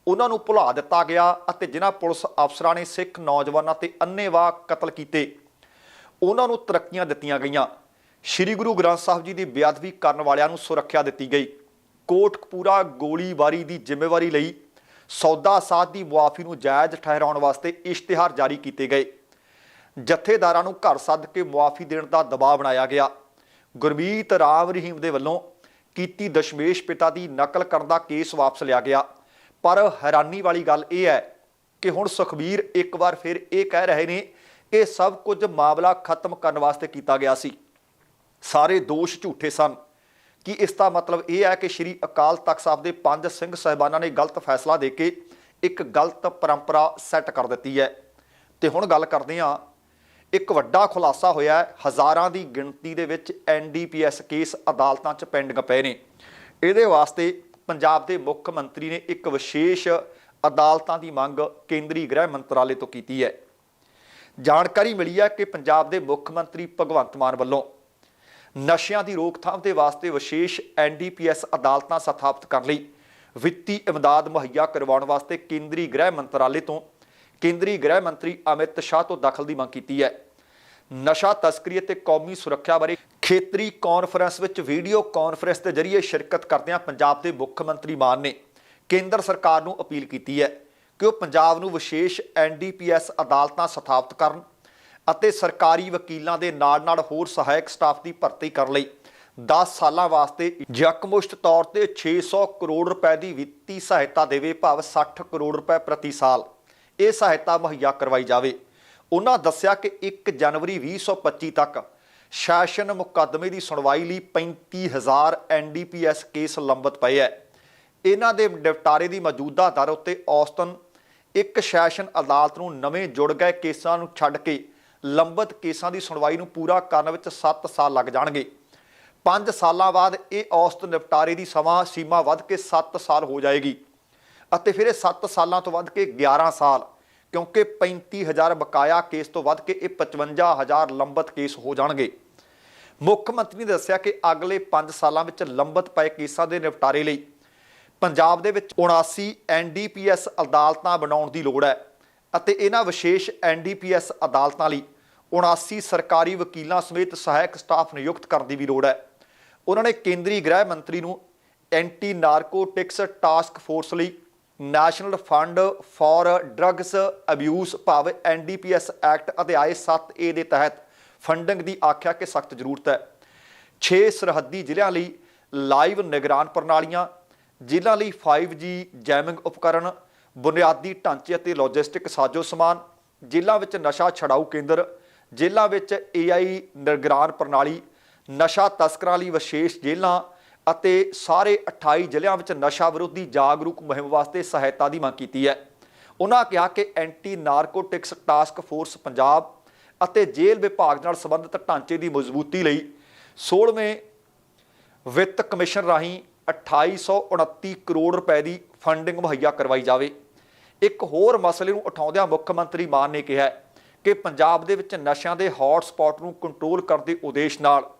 ਉਹਨਾਂ ਨੂੰ ਭੁਲਾ ਦਿੱਤਾ ਗਿਆ ਅਤੇ ਜਿਨ੍ਹਾਂ ਪੁਲਿਸ ਅਫਸਰਾਂ ਨੇ ਸਿੱਖ ਨੌਜਵਾਨਾਂ ਤੇ ਅੰਨ੍ਹੇਵਾਹ ਕਤਲ ਕੀਤੇ, ਉਹਨਾਂ ਨੂੰ ਤਰੱਕੀਆਂ ਦਿੱਤੀਆਂ ਗਈਆਂ। ਸ੍ਰੀ ਗੁਰੂ ਗ੍ਰੰਥ ਸਾਹਿਬ ਜੀ ਦੀ ਬੇਅਦਬੀ ਕਰਨ ਵਾਲਿਆਂ ਨੂੰ ਸੁਰੱਖਿਆ ਦਿੱਤੀ ਗਈ। ਕੋਟਕਪੂਰਾ ਗੋਲੀਬਾਰੀ ਦੀ ਜ਼ਿੰਮੇਵਾਰੀ ਲਈ ਸੌਦਾ ਸਾਧ ਦੀ ਮੁਆਫੀ ਨੂੰ ਜਾਇਜ਼ ਠਹਿਰਾਉਣ ਵਾਸਤੇ ਇਸ਼ਤਿਹਾਰ ਜਾਰੀ ਕੀਤੇ ਗਏ। ਜਥੇਦਾਰਾਂ ਨੂੰ ਘਰ ਸੱਦ ਕੇ ਮੁਆਫੀ ਦੇਣ ਦਾ ਦਬਾਅ ਬਣਾਇਆ ਗਿਆ। ਗੁਰਮੀਤ ਰਾਮ ਰਹੀਮ ਦੇ ਵੱਲੋਂ ਕੀਤੀ ਦਸ਼ਮੇਸ਼ ਪਿਤਾ ਦੀ ਨਕਲ ਕਰਨ ਦਾ ਕੇਸ ਵਾਪਸ ਲਿਆ ਗਿਆ। ਪਰ ਹੈਰਾਨੀ ਵਾਲੀ ਗੱਲ ਇਹ ਹੈ ਕਿ ਹੁਣ ਸੁਖਬੀਰ ਇੱਕ ਵਾਰ ਫਿਰ ਇਹ ਕਹਿ ਰਹੇ ਨੇ ਕਿ ਸਭ ਕੁਝ ਮਾਮਲਾ ਖਤਮ ਕਰਨ ਵਾਸਤੇ ਕੀਤਾ ਗਿਆ ਸੀ। ਸਾਰੇ ਦੋਸ਼ ਝੂਠੇ ਸਨ। ਕਿ ਇਸ ਦਾ ਮਤਲਬ ਇਹ ਹੈ ਕਿ ਸ਼੍ਰੀ ਅਕਾਲ ਤਖਤ ਸਾਹਿਬ ਦੇ ਪੰਜ ਸਿੰਘ ਸਹਿਬਾਨਾਂ ਨੇ ਗਲਤ ਫੈਸਲਾ ਦੇ ਕੇ ਇੱਕ ਗਲਤ ਪਰੰਪਰਾ ਸੈੱਟ ਕਰ ਦਿੱਤੀ ਹੈ? ਤੇ ਹੁਣ ਗੱਲ ਕਰਦੇ ਹਾਂ, ਇੱਕ ਵੱਡਾ ਖੁਲਾਸਾ ਹੋਇਆ ਹਜ਼ਾਰਾਂ ਦੀ ਗਿਣਤੀ ਦੇ ਵਿੱਚ ਐਨਡੀਪੀਐਸ ਕੇਸ ਅਦਾਲਤਾਂ 'ਚ ਪੈਂਡਿੰਗ ਪਏ ਨੇ। ਇਹਦੇ ਵਾਸਤੇ ਪੰਜਾਬ ਦੇ ਮੁੱਖ ਮੰਤਰੀ ਨੇ ਇੱਕ ਵਿਸ਼ੇਸ਼ ਅਦਾਲਤਾਂ ਦੀ ਮੰਗ ਕੇਂਦਰੀ ਗ੍ਰਹਿ ਮੰਤਰਾਲੇ ਤੋਂ ਕੀਤੀ ਹੈ। ਜਾਣਕਾਰੀ ਮਿਲੀ ਹੈ ਕਿ ਪੰਜਾਬ ਦੇ ਮੁੱਖ ਮੰਤਰੀ ਭਗਵੰਤ ਮਾਨ ਵੱਲੋਂ ਨਸ਼ਿਆਂ ਦੀ ਰੋਕਥਾਮ ਦੇ ਵਾਸਤੇ ਵਿਸ਼ੇਸ਼ ਐਨਡੀਪੀਐਸ ਅਦਾਲਤਾਂ ਸਥਾਪਿਤ ਕਰਨ ਲਈ ਵਿੱਤੀ ਇਮਦਾਦ ਮੁਹੱਈਆ ਕਰਵਾਉਣ ਵਾਸਤੇ ਕੇਂਦਰੀ ਗ੍ਰਹਿ ਮੰਤਰਾਲੇ ਤੋਂ ਕੇਂਦਰੀ ਗ੍ਰਹਿ ਮੰਤਰੀ ਅਮਿਤ ਸ਼ਾਹ ਤੋਂ ਦਖਲ ਦੀ ਮੰਗ ਕੀਤੀ ਹੈ। ਨਸ਼ਾ ਤਸਕਰੀ ਅਤੇ ਕੌਮੀ ਸੁਰੱਖਿਆ ਬਾਰੇ ਖੇਤਰੀ ਕਾਨਫਰੰਸ ਵਿੱਚ ਵੀਡੀਓ ਕਾਨਫਰੰਸ ਦੇ ਜ਼ਰੀਏ ਸ਼ਿਰਕਤ ਕਰਦਿਆਂ ਪੰਜਾਬ ਦੇ ਮੁੱਖ ਮੰਤਰੀ ਮਾਨ ਨੇ ਕੇਂਦਰ ਸਰਕਾਰ ਨੂੰ ਅਪੀਲ ਕੀਤੀ ਹੈ ਕਿ ਉਹ ਪੰਜਾਬ ਨੂੰ ਵਿਸ਼ੇਸ਼ ਐਨਡੀਪੀਐਸ ਅਦਾਲਤਾਂ ਸਥਾਪਿਤ ਕਰਨ ਅਤੇ ਸਰਕਾਰੀ ਵਕੀਲਾਂ ਦੇ ਨਾਲ-ਨਾਲ ਹੋਰ ਸਹਾਇਕ ਸਟਾਫ ਦੀ ਭਰਤੀ ਕਰਨ ਲਈ 10 ਸਾਲਾਂ ਵਾਸਤੇ ਯਕਮੁਸ਼ਤ ਤੌਰ ਤੇ 600 ਕਰੋੜ ਰੁਪਏ ਦੀ ਵਿੱਤੀ ਸਹਾਇਤਾ ਦੇਵੇ ਭਾਵ 60 ਕਰੋੜ ਰੁਪਏ ਪ੍ਰਤੀ ਸਾਲ। ਇਹ ਸਹਾਇਤਾ ਮੁਹੱਈਆ ਕਰਵਾਈ ਜਾਵੇ। ਉਹਨਾਂ ਦੱਸਿਆ ਕਿ 1 ਜਨਵਰੀ 2025 ਤੱਕ ਸ਼ਾਸਨ ਮੁਕੱਦਮੇ ਦੀ ਸੁਣਵਾਈ ਲਈ 35000 ਐਨਡੀਪੀਐਸ ਕੇਸ ਲੰਬਿਤ ਪਏ ਹੈ ਇਹਨਾਂ ਦੇ ਨਿਪਟਾਰੇ ਦੀ ਮੌਜੂਦਾ ਦਰ ਉੱਤੇ ਔਸਤਨ, ਇੱਕ ਸੈਸ਼ਨ ਅਦਾਲਤ ਨੂੰ ਨਵੇਂ ਜੁੜ ਗਏ ਕੇਸਾਂ ਨੂੰ ਛੱਡ ਕੇ ਲੰਬਤ ਕੇਸਾਂ ਦੀ ਸੁਣਵਾਈ ਨੂੰ ਪੂਰਾ ਕਰਨ ਵਿੱਚ 7 ਸਾਲ ਲੱਗ ਜਾਣਗੇ। 5 ਸਾਲਾਂ ਬਾਅਦ ਇਹ ਔਸਤ ਨਿਪਟਾਰੇ ਦੀ ਸਮਾਂ ਸੀਮਾ ਵੱਧ ਕੇ 7 ਸਾਲ ਹੋ ਜਾਏਗੀ ਅਤੇ ਫਿਰ ਇਹ 7 ਸਾਲਾਂ ਤੋਂ ਵੱਧ ਕੇ 11 ਸਾਲ, ਕਿਉਂਕਿ 35000 ਬਕਾਇਆ ਕੇਸ ਤੋਂ ਵੱਧ ਕੇ ਇਹ 55000 ਲੰਬਤ ਕੇਸ ਹੋ ਜਾਣਗੇ। ਮੁੱਖ ਮੰਤਰੀ ਨੇ ਦੱਸਿਆ ਕਿ ਅਗਲੇ 5 ਸਾਲਾਂ ਵਿੱਚ ਲੰਬਤ ਪਏ ਕੇਸਾਂ ਦੇ ਨਿਪਟਾਰੇ ਲਈ ਪੰਜਾਬ ਦੇ ਵਿੱਚ 79 ਐਨਡੀਪੀਐਸ ਅਦਾਲਤਾਂ ਬਣਾਉਣ ਦੀ ਲੋੜ ਹੈ। ਅਤੇ ਇਹਨਾਂ ਵਿਸ਼ੇਸ਼ ਐਨਡੀਪੀਐਸ ਅਦਾਲਤਾਂ ਲਈ 79 ਸਰਕਾਰੀ ਵਕੀਲਾਂ ਸਮੇਤ ਸਹਾਇਕ ਸਟਾਫ ਨਿਯੁਕਤ ਕਰਨ ਦੀ ਵੀ ਲੋੜ ਹੈ। ਉਹਨਾਂ ਨੇ ਕੇਂਦਰੀ ਗ੍ਰਹਿ ਮੰਤਰੀ ਨੂੰ ਐਂਟੀ ਨਾਰਕੋਟਿਕਸ ਟਾਸਕ ਫੋਰਸ ਲਈ national fund for drugs abuse ਭਾਵ ਐਨਡੀਪੀਐਸ ਐਕਟ ਅਧਿਆਇ 7A ਦੇ ਤਹਿਤ ਫੰਡਿੰਗ ਦੀ ਆਖਿਆ ਕਿ ਸਖਤ ਜ਼ਰੂਰਤ ਹੈ। 6 ਸਰਹੱਦੀ ਜ਼ਿਲ੍ਹਿਆਂ ਲਈ ਲਾਈਵ ਨਿਗਰਾਨ ਪ੍ਰਣਾਲੀਆਂ ਜ਼ਿਲ੍ਹਾ ਲਈ 5G ਜੈਮਿੰਗ ਉਪਕਰਨ ਬੁਨਿਆਦੀ ਢਾਂਚੇ ਅਤੇ ਲੌਜਿਸਟਿਕ ਸਾਜੋ ਸਮਾਨ, ਜ਼ਿਲ੍ਹਾ ਵਿੱਚ ਨਸ਼ਾ ਛਡਾਊ ਕੇਂਦਰ, ਜ਼ਿਲ੍ਹਾ ਵਿੱਚ AI ਨਿਗਰਾਨ ਪ੍ਰਣਾਲੀ, ਨਸ਼ਾ ਤਸਕਰਾਂ ਲਈ ਵਿਸ਼ੇਸ਼ ਜੇਲ੍ਹਾਂ ਅਤੇ ਸਾਰੇ 28 ਜ਼ਿਲ੍ਹਿਆਂ ਵਿੱਚ ਨਸ਼ਾ ਵਿਰੋਧੀ ਜਾਗਰੂਕ ਮੁਹਿੰਮ ਵਾਸਤੇ ਸਹਾਇਤਾ ਦੀ ਮੰਗ ਕੀਤੀ ਹੈ। ਉਹਨਾਂ ਕਿਹਾ ਕਿ anti narcotics task force Punjab ਅਤੇ ਜੇਲ੍ਹ ਵਿਭਾਗ ਨਾਲ ਸੰਬੰਧਿਤ ਢਾਂਚੇ ਦੀ ਮਜ਼ਬੂਤੀ ਲਈ 16ਵੇਂ ਵਿੱਤ ਕਮਿਸ਼ਨ ਰਾਹੀਂ 2829 ਕਰੋੜ ਰੁਪਏ ਦੀ ਫੰਡਿੰਗ ਮੁਹੱਈਆ ਕਰਵਾਈ ਜਾਵੇ। ਇੱਕ ਹੋਰ ਮਸਲੇ ਨੂੰ ਉਠਾਉਂਦਿਆਂ ਮੁੱਖ ਮੰਤਰੀ ਮਾਨ ਨੇ ਕਿਹਾ ਕਿ ਪੰਜਾਬ ਦੇ ਵਿੱਚ ਨਸ਼ਿਆਂ ਦੇ ਹੌਟ ਸਪੌਟ ਨੂੰ ਕੰਟਰੋਲ ਕਰਨ ਦੇ ਉਦੇਸ਼ ਨਾਲ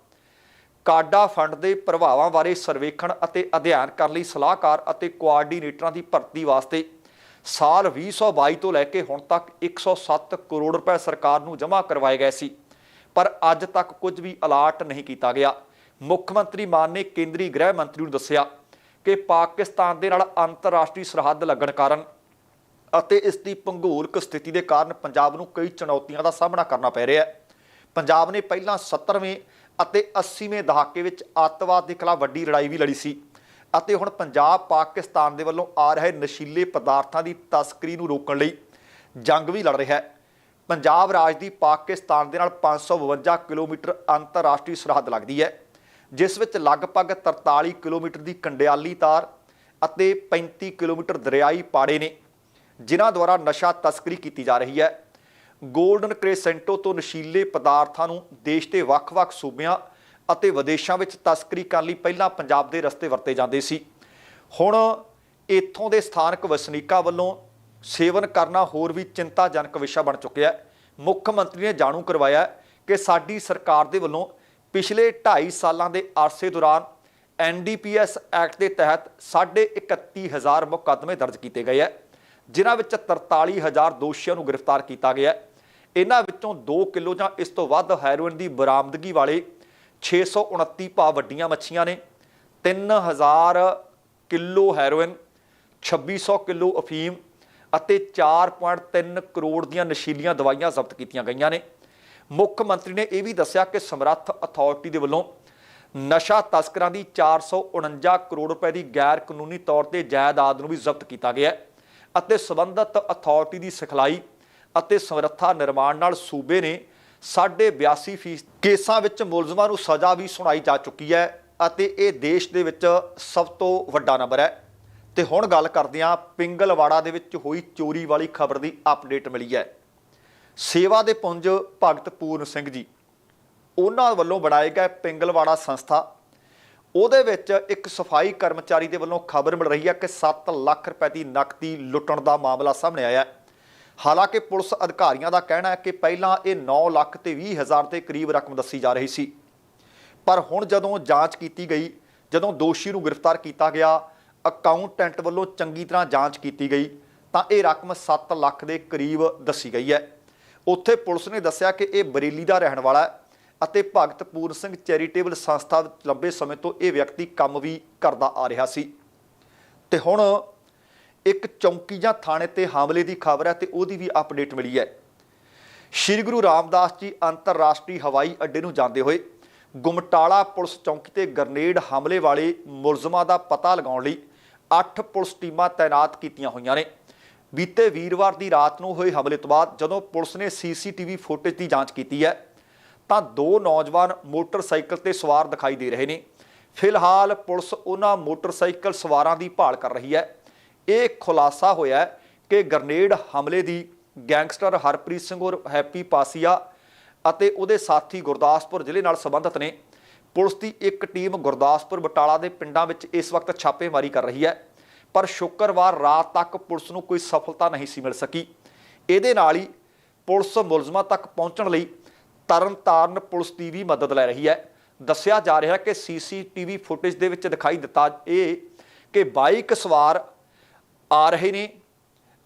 ਕਾਡਾ ਫੰਡ ਦੇ ਪ੍ਰਭਾਵਾਂ ਬਾਰੇ ਸਰਵੇਖਣ ਅਤੇ ਅਧਿਐਨ ਕਰਨ ਲਈ ਸਲਾਹਕਾਰ ਅਤੇ ਕੋਆਰਡੀਨੇਟਰਾਂ ਦੀ ਭਰਤੀ ਵਾਸਤੇ ਸਾਲ 2022 ਤੋਂ ਲੈ ਕੇ ਹੁਣ ਤੱਕ 107 ਕਰੋੜ ਰੁਪਏ ਸਰਕਾਰ ਨੂੰ ਜਮ੍ਹਾਂ ਕਰਵਾਏ ਗਏ ਸੀ, ਪਰ ਅੱਜ ਤੱਕ ਕੁਝ ਵੀ ਅਲਾਟ ਨਹੀਂ ਕੀਤਾ ਗਿਆ। ਮੁੱਖ ਮੰਤਰੀ ਮਾਨ ਨੇ ਕੇਂਦਰੀ ਗ੍ਰਹਿ ਮੰਤਰੀ ਨੂੰ ਦੱਸਿਆ ਕਿ ਪਾਕਿਸਤਾਨ ਦੇ ਨਾਲ ਅੰਤਰਰਾਸ਼ਟਰੀ ਸਰਹੱਦ ਲੱਗਣ ਕਾਰਨ ਅਤੇ ਇਸ ਦੀ ਭੂਗੋਲਿਕ ਸਥਿਤੀ ਦੇ ਕਾਰਨ ਪੰਜਾਬ ਨੂੰ ਕਈ ਚੁਣੌਤੀਆਂ ਦਾ ਸਾਹਮਣਾ ਕਰਨਾ ਪੈ ਰਿਹਾ ਹੈ। ਪੰਜਾਬ ਨੇ ਪਹਿਲਾਂ 70ਵੇਂ ਅਤੇ 80ਵੇਂ ਦਹਾਕੇ ਵਿੱਚ ਅੱਤਵਾਦ ਦੇ ਖਿਲਾਫ ਵੱਡੀ ਲੜਾਈ ਵੀ ਲੜੀ ਸੀ ਅਤੇ ਹੁਣ ਪੰਜਾਬ ਪਾਕਿਸਤਾਨ ਦੇ ਵੱਲੋਂ ਆ ਰਹੇ ਨਸ਼ੀਲੇ ਪਦਾਰਥਾਂ ਦੀ ਤਸਕਰੀ ਨੂੰ ਰੋਕਣ ਲਈ ਜੰਗ ਵੀ ਲੜ ਰਿਹਾ ਹੈ। ਪੰਜਾਬ ਰਾਜ ਦੀ ਪਾਕਿਸਤਾਨ ਦੇ ਨਾਲ 552 ਕਿਲੋਮੀਟਰ ਅੰਤਰਰਾਸ਼ਟਰੀ ਸਰਹੱਦ ਲੱਗਦੀ ਹੈ, ਜਿਸ ਵਿੱਚ ਲਗਭਗ 43 ਕਿਲੋਮੀਟਰ ਦੀ ਕੰਡਿਆਲੀ ਤਾਰ ਅਤੇ 35 ਕਿਲੋਮੀਟਰ ਦਰਿਆਈ ਪਾੜੇ ਨੇ। ਜਿਨ੍ਹਾਂ ਦੁਆਰਾ ਨਸ਼ਾ ਤਸਕਰੀ ਕੀਤੀ ਜਾ ਰਹੀ ਹੈ। ਗੋਲਡਨ ਕ੍ਰੇਸੈਂਟੋ ਤੋਂ ਨਸ਼ੀਲੇ ਪਦਾਰਥਾਂ ਨੂੰ ਦੇਸ਼ ਦੇ ਵੱਖ-ਵੱਖ ਸੂਬਿਆਂ ਅਤੇ ਵਿਦੇਸ਼ਾਂ ਵਿੱਚ ਤਸਕਰੀ ਕਰਨ ਲਈ ਪਹਿਲਾਂ ਪੰਜਾਬ ਦੇ ਰਸਤੇ ਵਰਤੇ ਜਾਂਦੇ ਸੀ। ਹੁਣ ਇੱਥੋਂ ਦੇ ਸਥਾਨਕ ਵਸਨੀਕਾਂ ਵੱਲੋਂ ਸੇਵਨ ਕਰਨਾ ਹੋਰ ਵੀ ਚਿੰਤਾਜਨਕ ਵਿਸ਼ਾ ਬਣ ਚੁੱਕਿਆ ਹੈ। ਮੁੱਖ ਮੰਤਰੀ ਨੇ ਜਾਣੂ ਕਰਵਾਇਆ ਕਿ ਸਾਡੀ ਸਰਕਾਰ ਦੇ ਵੱਲੋਂ ਪਿਛਲੇ 2.5 ਸਾਲਾਂ ਦੇ ਅਰਸੇ ਦੌਰਾਨ ਐਨਡੀਪੀਐਸ ਐਕਟ ਦੇ ਤਹਿਤ 31000 ਮੁਕੱਦਮੇ ਦਰਜ ਕੀਤੇ ਗਏ ਹੈ। ਜਿਨ੍ਹਾਂ ਵਿੱਚ 43000 ਦੋਸ਼ੀਆਂ ਨੂੰ ਗ੍ਰਿਫਤਾਰ ਕੀਤਾ ਗਿਆ ਇਹਨਾਂ ਵਿੱਚੋਂ 2 ਕਿਲੋ ਜਾਂ ਇਸ ਤੋਂ ਵੱਧ ਹੈਰੋਇਨ ਦੀ ਬਰਾਮਦਗੀ ਵਾਲੇ 629 ਭਾ ਵੱਡੀਆਂ ਮੱਛੀਆਂ ਨੇ 3000 ਕਿਲੋ ਹੈਰੋਇਨ 2600 ਕਿਲੋ ਅਫੀਮ ਅਤੇ 4.3 ਕਰੋੜ ਦੀਆਂ ਨਸ਼ੀਲੀਆਂ ਦਵਾਈਆਂ ਜ਼ਬਤ ਕੀਤੀਆਂ ਗਈਆਂ ਨੇ। ਮੁੱਖ ਮੰਤਰੀ ਨੇ ਇਹ ਵੀ ਦੱਸਿਆ ਕਿ ਸਮਰੱਥ ਅਥਾਰਟੀ ਦੇ ਵੱਲੋਂ ਨਸ਼ਾ ਤਸਕਰਾਂ ਦੀ 449 ਕਰੋੜ ਰੁਪਏ ਦੀ ਗੈਰ ਕਾਨੂੰਨੀ ਤੌਰ ਤੇ ਜਾਇਦਾਦ ਨੂੰ ਵੀ ਜ਼ਬਤ ਕੀਤਾ ਗਿਆ ਹੈ। ਅਤੇ ਸਬੰਧਤ ਅਥਾਰਟੀ ਦੀ ਸਿਖਲਾਈ ਅਤੇ ਸਮਰੱਥਾ ਨਿਰਮਾਣ ਨਾਲ ਸੂਬੇ ਨੇ 82 ਫੀਸ ਕੇਸਾਂ ਵਿੱਚ ਮੁਲਜ਼ਮਾਂ ਨੂੰ ਸਜ਼ਾ ਵੀ ਸੁਣਾਈ ਜਾ ਚੁੱਕੀ ਹੈ ਅਤੇ ਇਹ ਦੇਸ਼ ਦੇ ਵਿੱਚ ਸਭ ਤੋਂ ਵੱਡਾ ਨੰਬਰ ਹੈ। ਤੇ ਹੁਣ ਗੱਲ ਕਰਦੇ ਹਾਂ ਪਿੰਗਲਵਾੜਾ ਦੇ ਵਿੱਚ ਹੋਈ ਚੋਰੀ ਵਾਲੀ ਖਬਰ ਦੀ ਅਪਡੇਟ ਮਿਲੀ ਹੈ। ਸੇਵਾ ਦੇ ਪੁੰਜ ਭਗਤ ਪੂਰਨ ਸਿੰਘ ਜੀ, ਉਹਨਾਂ ਵੱਲੋਂ ਬਣਾਏ ਗਏ ਪਿੰਗਲਵਾੜਾ ਸੰਸਥਾ ਉਹਦੇ ਵਿੱਚ ਇੱਕ ਸਫ਼ਾਈ ਕਰਮਚਾਰੀ ਦੇ ਵੱਲੋਂ ਖਬਰ ਮਿਲ ਰਹੀ ਹੈ ਕਿ 7 ਲੱਖ ਰੁਪਏ ਦੀ ਨਕਦੀ ਲੁੱਟਣ ਦਾ ਮਾਮਲਾ ਸਾਹਮਣੇ ਆਇਆ ਹੈ। ਹਾਲਾਂਕਿ ਪੁਲਿਸ ਅਧਿਕਾਰੀਆਂ ਦਾ ਕਹਿਣਾ ਹੈ ਕਿ ਪਹਿਲਾਂ ਇਹ 9 ਲੱਖ ਤੇ 20 ਹਜ਼ਾਰ ਦੇ ਕਰੀਬ ਰਕਮ ਦੱਸੀ ਜਾ ਰਹੀ ਸੀ। ਪਰ ਹੁਣ ਜਦੋਂ ਜਾਂਚ ਕੀਤੀ ਗਈ, ਜਦੋਂ ਦੋਸ਼ੀ ਨੂੰ ਗ੍ਰਿਫਤਾਰ ਕੀਤਾ ਗਿਆ, ਅਕਾਊਂਟੈਂਟ ਵੱਲੋਂ ਚੰਗੀ ਤਰ੍ਹਾਂ ਜਾਂਚ ਕੀਤੀ ਗਈ, ਤਾਂ ਇਹ ਰਕਮ 7 ਲੱਖ ਦੇ ਕਰੀਬ ਦੱਸੀ ਗਈ ਹੈ। ਉੱਥੇ ਪੁਲਿਸ ਨੇ ਦੱਸਿਆ ਕਿ ਇਹ ਬਰੇਲੀ ਦਾ ਰਹਿਣ ਵਾਲਾ ਹੈ। ਅਤੇ ਭਗਤ ਪੂਰਨ ਸਿੰਘ ਚੈਰੀਟੇਬਲ ਸੰਸਥਾ ਵਿੱਚ ਲੰਬੇ ਸਮੇਂ ਤੋਂ ਇਹ ਵਿਅਕਤੀ ਕੰਮ ਵੀ ਕਰਦਾ ਆ ਰਿਹਾ ਸੀ। ਤੇ ਹੁਣ ਇੱਕ ਚੌਂਕੀ ਜਾਂ ਥਾਣੇ ਤੇ ਹਮਲੇ ਦੀ ਖਬਰ ਹੈ ਤੇ ਉਹਦੀ ਵੀ ਅਪਡੇਟ ਮਿਲੀ ਹੈ। ਸ਼੍ਰੀ ਗੁਰੂ ਰਾਮਦਾਸ ਜੀ ਅੰਤਰਰਾਸ਼ਟਰੀ ਹਵਾਈ ਅੱਡੇ ਨੂੰ ਜਾਂਦੇ ਹੋਏ ਗੁਮਟਾਲਾ ਪੁਲਿਸ ਚੌਂਕੀ ਤੇ ਗਰਨੇਡ ਹਮਲੇ ਵਾਲੇ ਮੁਲਜ਼ਮਾਂ ਦਾ ਪਤਾ ਲਗਾਉਣ ਲਈ 8 ਪੁਲਿਸ ਟੀਮਾਂ ਤਾਇਨਾਤ ਕੀਤੀਆਂ ਹੋਈਆਂ ਨੇ। ਬੀਤੇ ਵੀਰਵਾਰ ਦੀ ਰਾਤ ਨੂੰ ਹੋਏ ਹਮਲੇ ਤੋਂ ਬਾਅਦ ਜਦੋਂ ਪੁਲਿਸ ਨੇ ਸੀਸੀਟੀਵੀ ਫੁਟੇਜ ਦੀ ਜਾਂਚ ਕੀਤੀ ਹੈ ਤਾਂ ਦੋ ਨੌਜਵਾਨ ਮੋਟਰਸਾਈਕਲ ਤੇ ਸਵਾਰ ਦਿਖਾਈ ਦੇ ਰਹੇ ਨੇ। ਫਿਲਹਾਲ ਪੁਲਿਸ ਉਹਨਾਂ ਮੋਟਰਸਾਈਕਲ ਸਵਾਰਾਂ ਦੀ ਭਾਲ ਕਰ ਰਹੀ ਹੈ। ਇਹ ਖੁਲਾਸਾ ਹੋਇਆ ਕਿ ਗਰਨੇਡ ਹਮਲੇ ਦੀ ਗੈਂਗਸਟਰ ਹਰਪ੍ਰੀਤ ਸਿੰਘ ਔਰ ਹੈਪੀ ਪਾਸੀਆ ਅਤੇ ਉਹਦੇ ਸਾਥੀ ਗੁਰਦਾਸਪੁਰ ਜ਼ਿਲ੍ਹੇ ਨਾਲ ਸੰਬੰਧਿਤ ਨੇ। ਪੁਲਿਸ ਦੀ ਇੱਕ ਟੀਮ ਗੁਰਦਾਸਪੁਰ ਬਟਾਲਾ ਦੇ ਪਿੰਡਾਂ ਵਿੱਚ ਇਸ ਵਕਤ ਛਾਪੇਮਾਰੀ ਕਰ ਰਹੀ ਹੈ, ਪਰ ਸ਼ੁੱਕਰਵਾਰ ਰਾਤ ਤੱਕ ਪੁਲਿਸ ਨੂੰ ਕੋਈ ਸਫਲਤਾ ਨਹੀਂ ਸੀ ਮਿਲ ਸਕੀ। ਇਹਦੇ ਨਾਲ ਹੀ ਪੁਲਿਸ ਮੁਲਜ਼ਮਾਂ ਤੱਕ ਪਹੁੰਚਣ ਲਈ ਤਰਨਤਾਰਨ ਪੁਲਿਸ ਦੀ ਵੀ ਮਦਦ ਲੈ ਰਹੀ ਹੈ। ਦੱਸਿਆ ਜਾ ਰਿਹਾ ਹੈ ਕਿ ਸੀਸੀਟੀਵੀ ਫੁਟੇਜ ਦੇ ਵਿੱਚ ਦਿਖਾਈ ਦਿੱਤਾ ਇਹ ਕਿ ਬਾਈਕ ਸਵਾਰ ਆ ਰਹੇ ਨੇ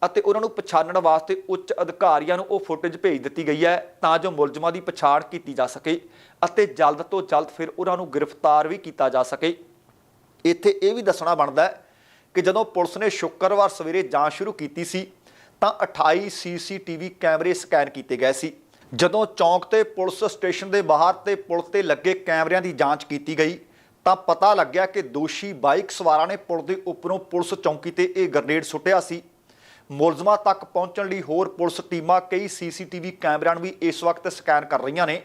ਅਤੇ ਉਹਨਾਂ ਨੂੰ ਪਛਾਣਨ ਵਾਸਤੇ ਉੱਚ ਅਧਿਕਾਰੀਆਂ ਨੂੰ ਉਹ ਫੁਟੇਜ ਭੇਜ ਦਿੱਤੀ ਗਈ ਹੈ ਤਾਂ ਜੋ ਮੁਲਜ਼ਮਾਂ ਦੀ ਪਛਾਣ ਕੀਤੀ ਜਾ ਸਕੇ ਅਤੇ ਜਲਦ ਤੋਂ ਜਲਦ ਫਿਰ ਉਹਨਾਂ ਨੂੰ ਗ੍ਰਿਫਤਾਰ ਵੀ ਕੀਤਾ ਜਾ ਸਕੇ। ਇੱਥੇ ਇਹ ਵੀ ਦੱਸਣਾ ਬਣਦਾ ਹੈ ਕਿ ਜਦੋਂ ਪੁਲਿਸ ਨੇ ਸ਼ੁੱਕਰਵਾਰ ਸਵੇਰੇ ਜਾਂਚ ਸ਼ੁਰੂ ਕੀਤੀ ਸੀ ਤਾਂ 28 ਸੀਸੀਟੀਵੀ ਕੈਮਰੇ ਸਕੈਨ ਕੀਤੇ ਗਏ ਸੀ। ਜਦੋਂ ਚੌਂਕ ਤੇ ਪੁਲਿਸ ਸਟੇਸ਼ਨ ਦੇ ਬਾਹਰ ਤੇ ਪੁਲ ਤੇ ਲੱਗੇ ਕੈਮਰਿਆਂ ਦੀ ਜਾਂਚ ਕੀਤੀ ਗਈ, ਤਾਂ ਪਤਾ ਲੱਗਿਆ ਕਿ ਦੋਸ਼ੀ ਬਾਈਕ ਸਵਾਰਾਂ ਨੇ ਪੁਲ ਦੇ ਉੱਪਰੋਂ ਪੁਲਿਸ ਚੌਂਕੀ ਤੇ ਇਹ ਗ੍ਰਨੇਡ ਸੁੱਟਿਆ ਸੀ। ਮੁਲਜ਼ਮਾਂ ਤੱਕ ਪਹੁੰਚਣ ਲਈ ਹੋਰ ਪੁਲਿਸ ਟੀਮਾਂ ਕਈ ਸੀਸੀਟੀਵੀ ਕੈਮਰਿਆਂ ਨੂੰ ਵੀ ਇਸ ਵਕਤ ਸਕੈਨ ਕਰ ਰਹੀਆਂ ਨੇ।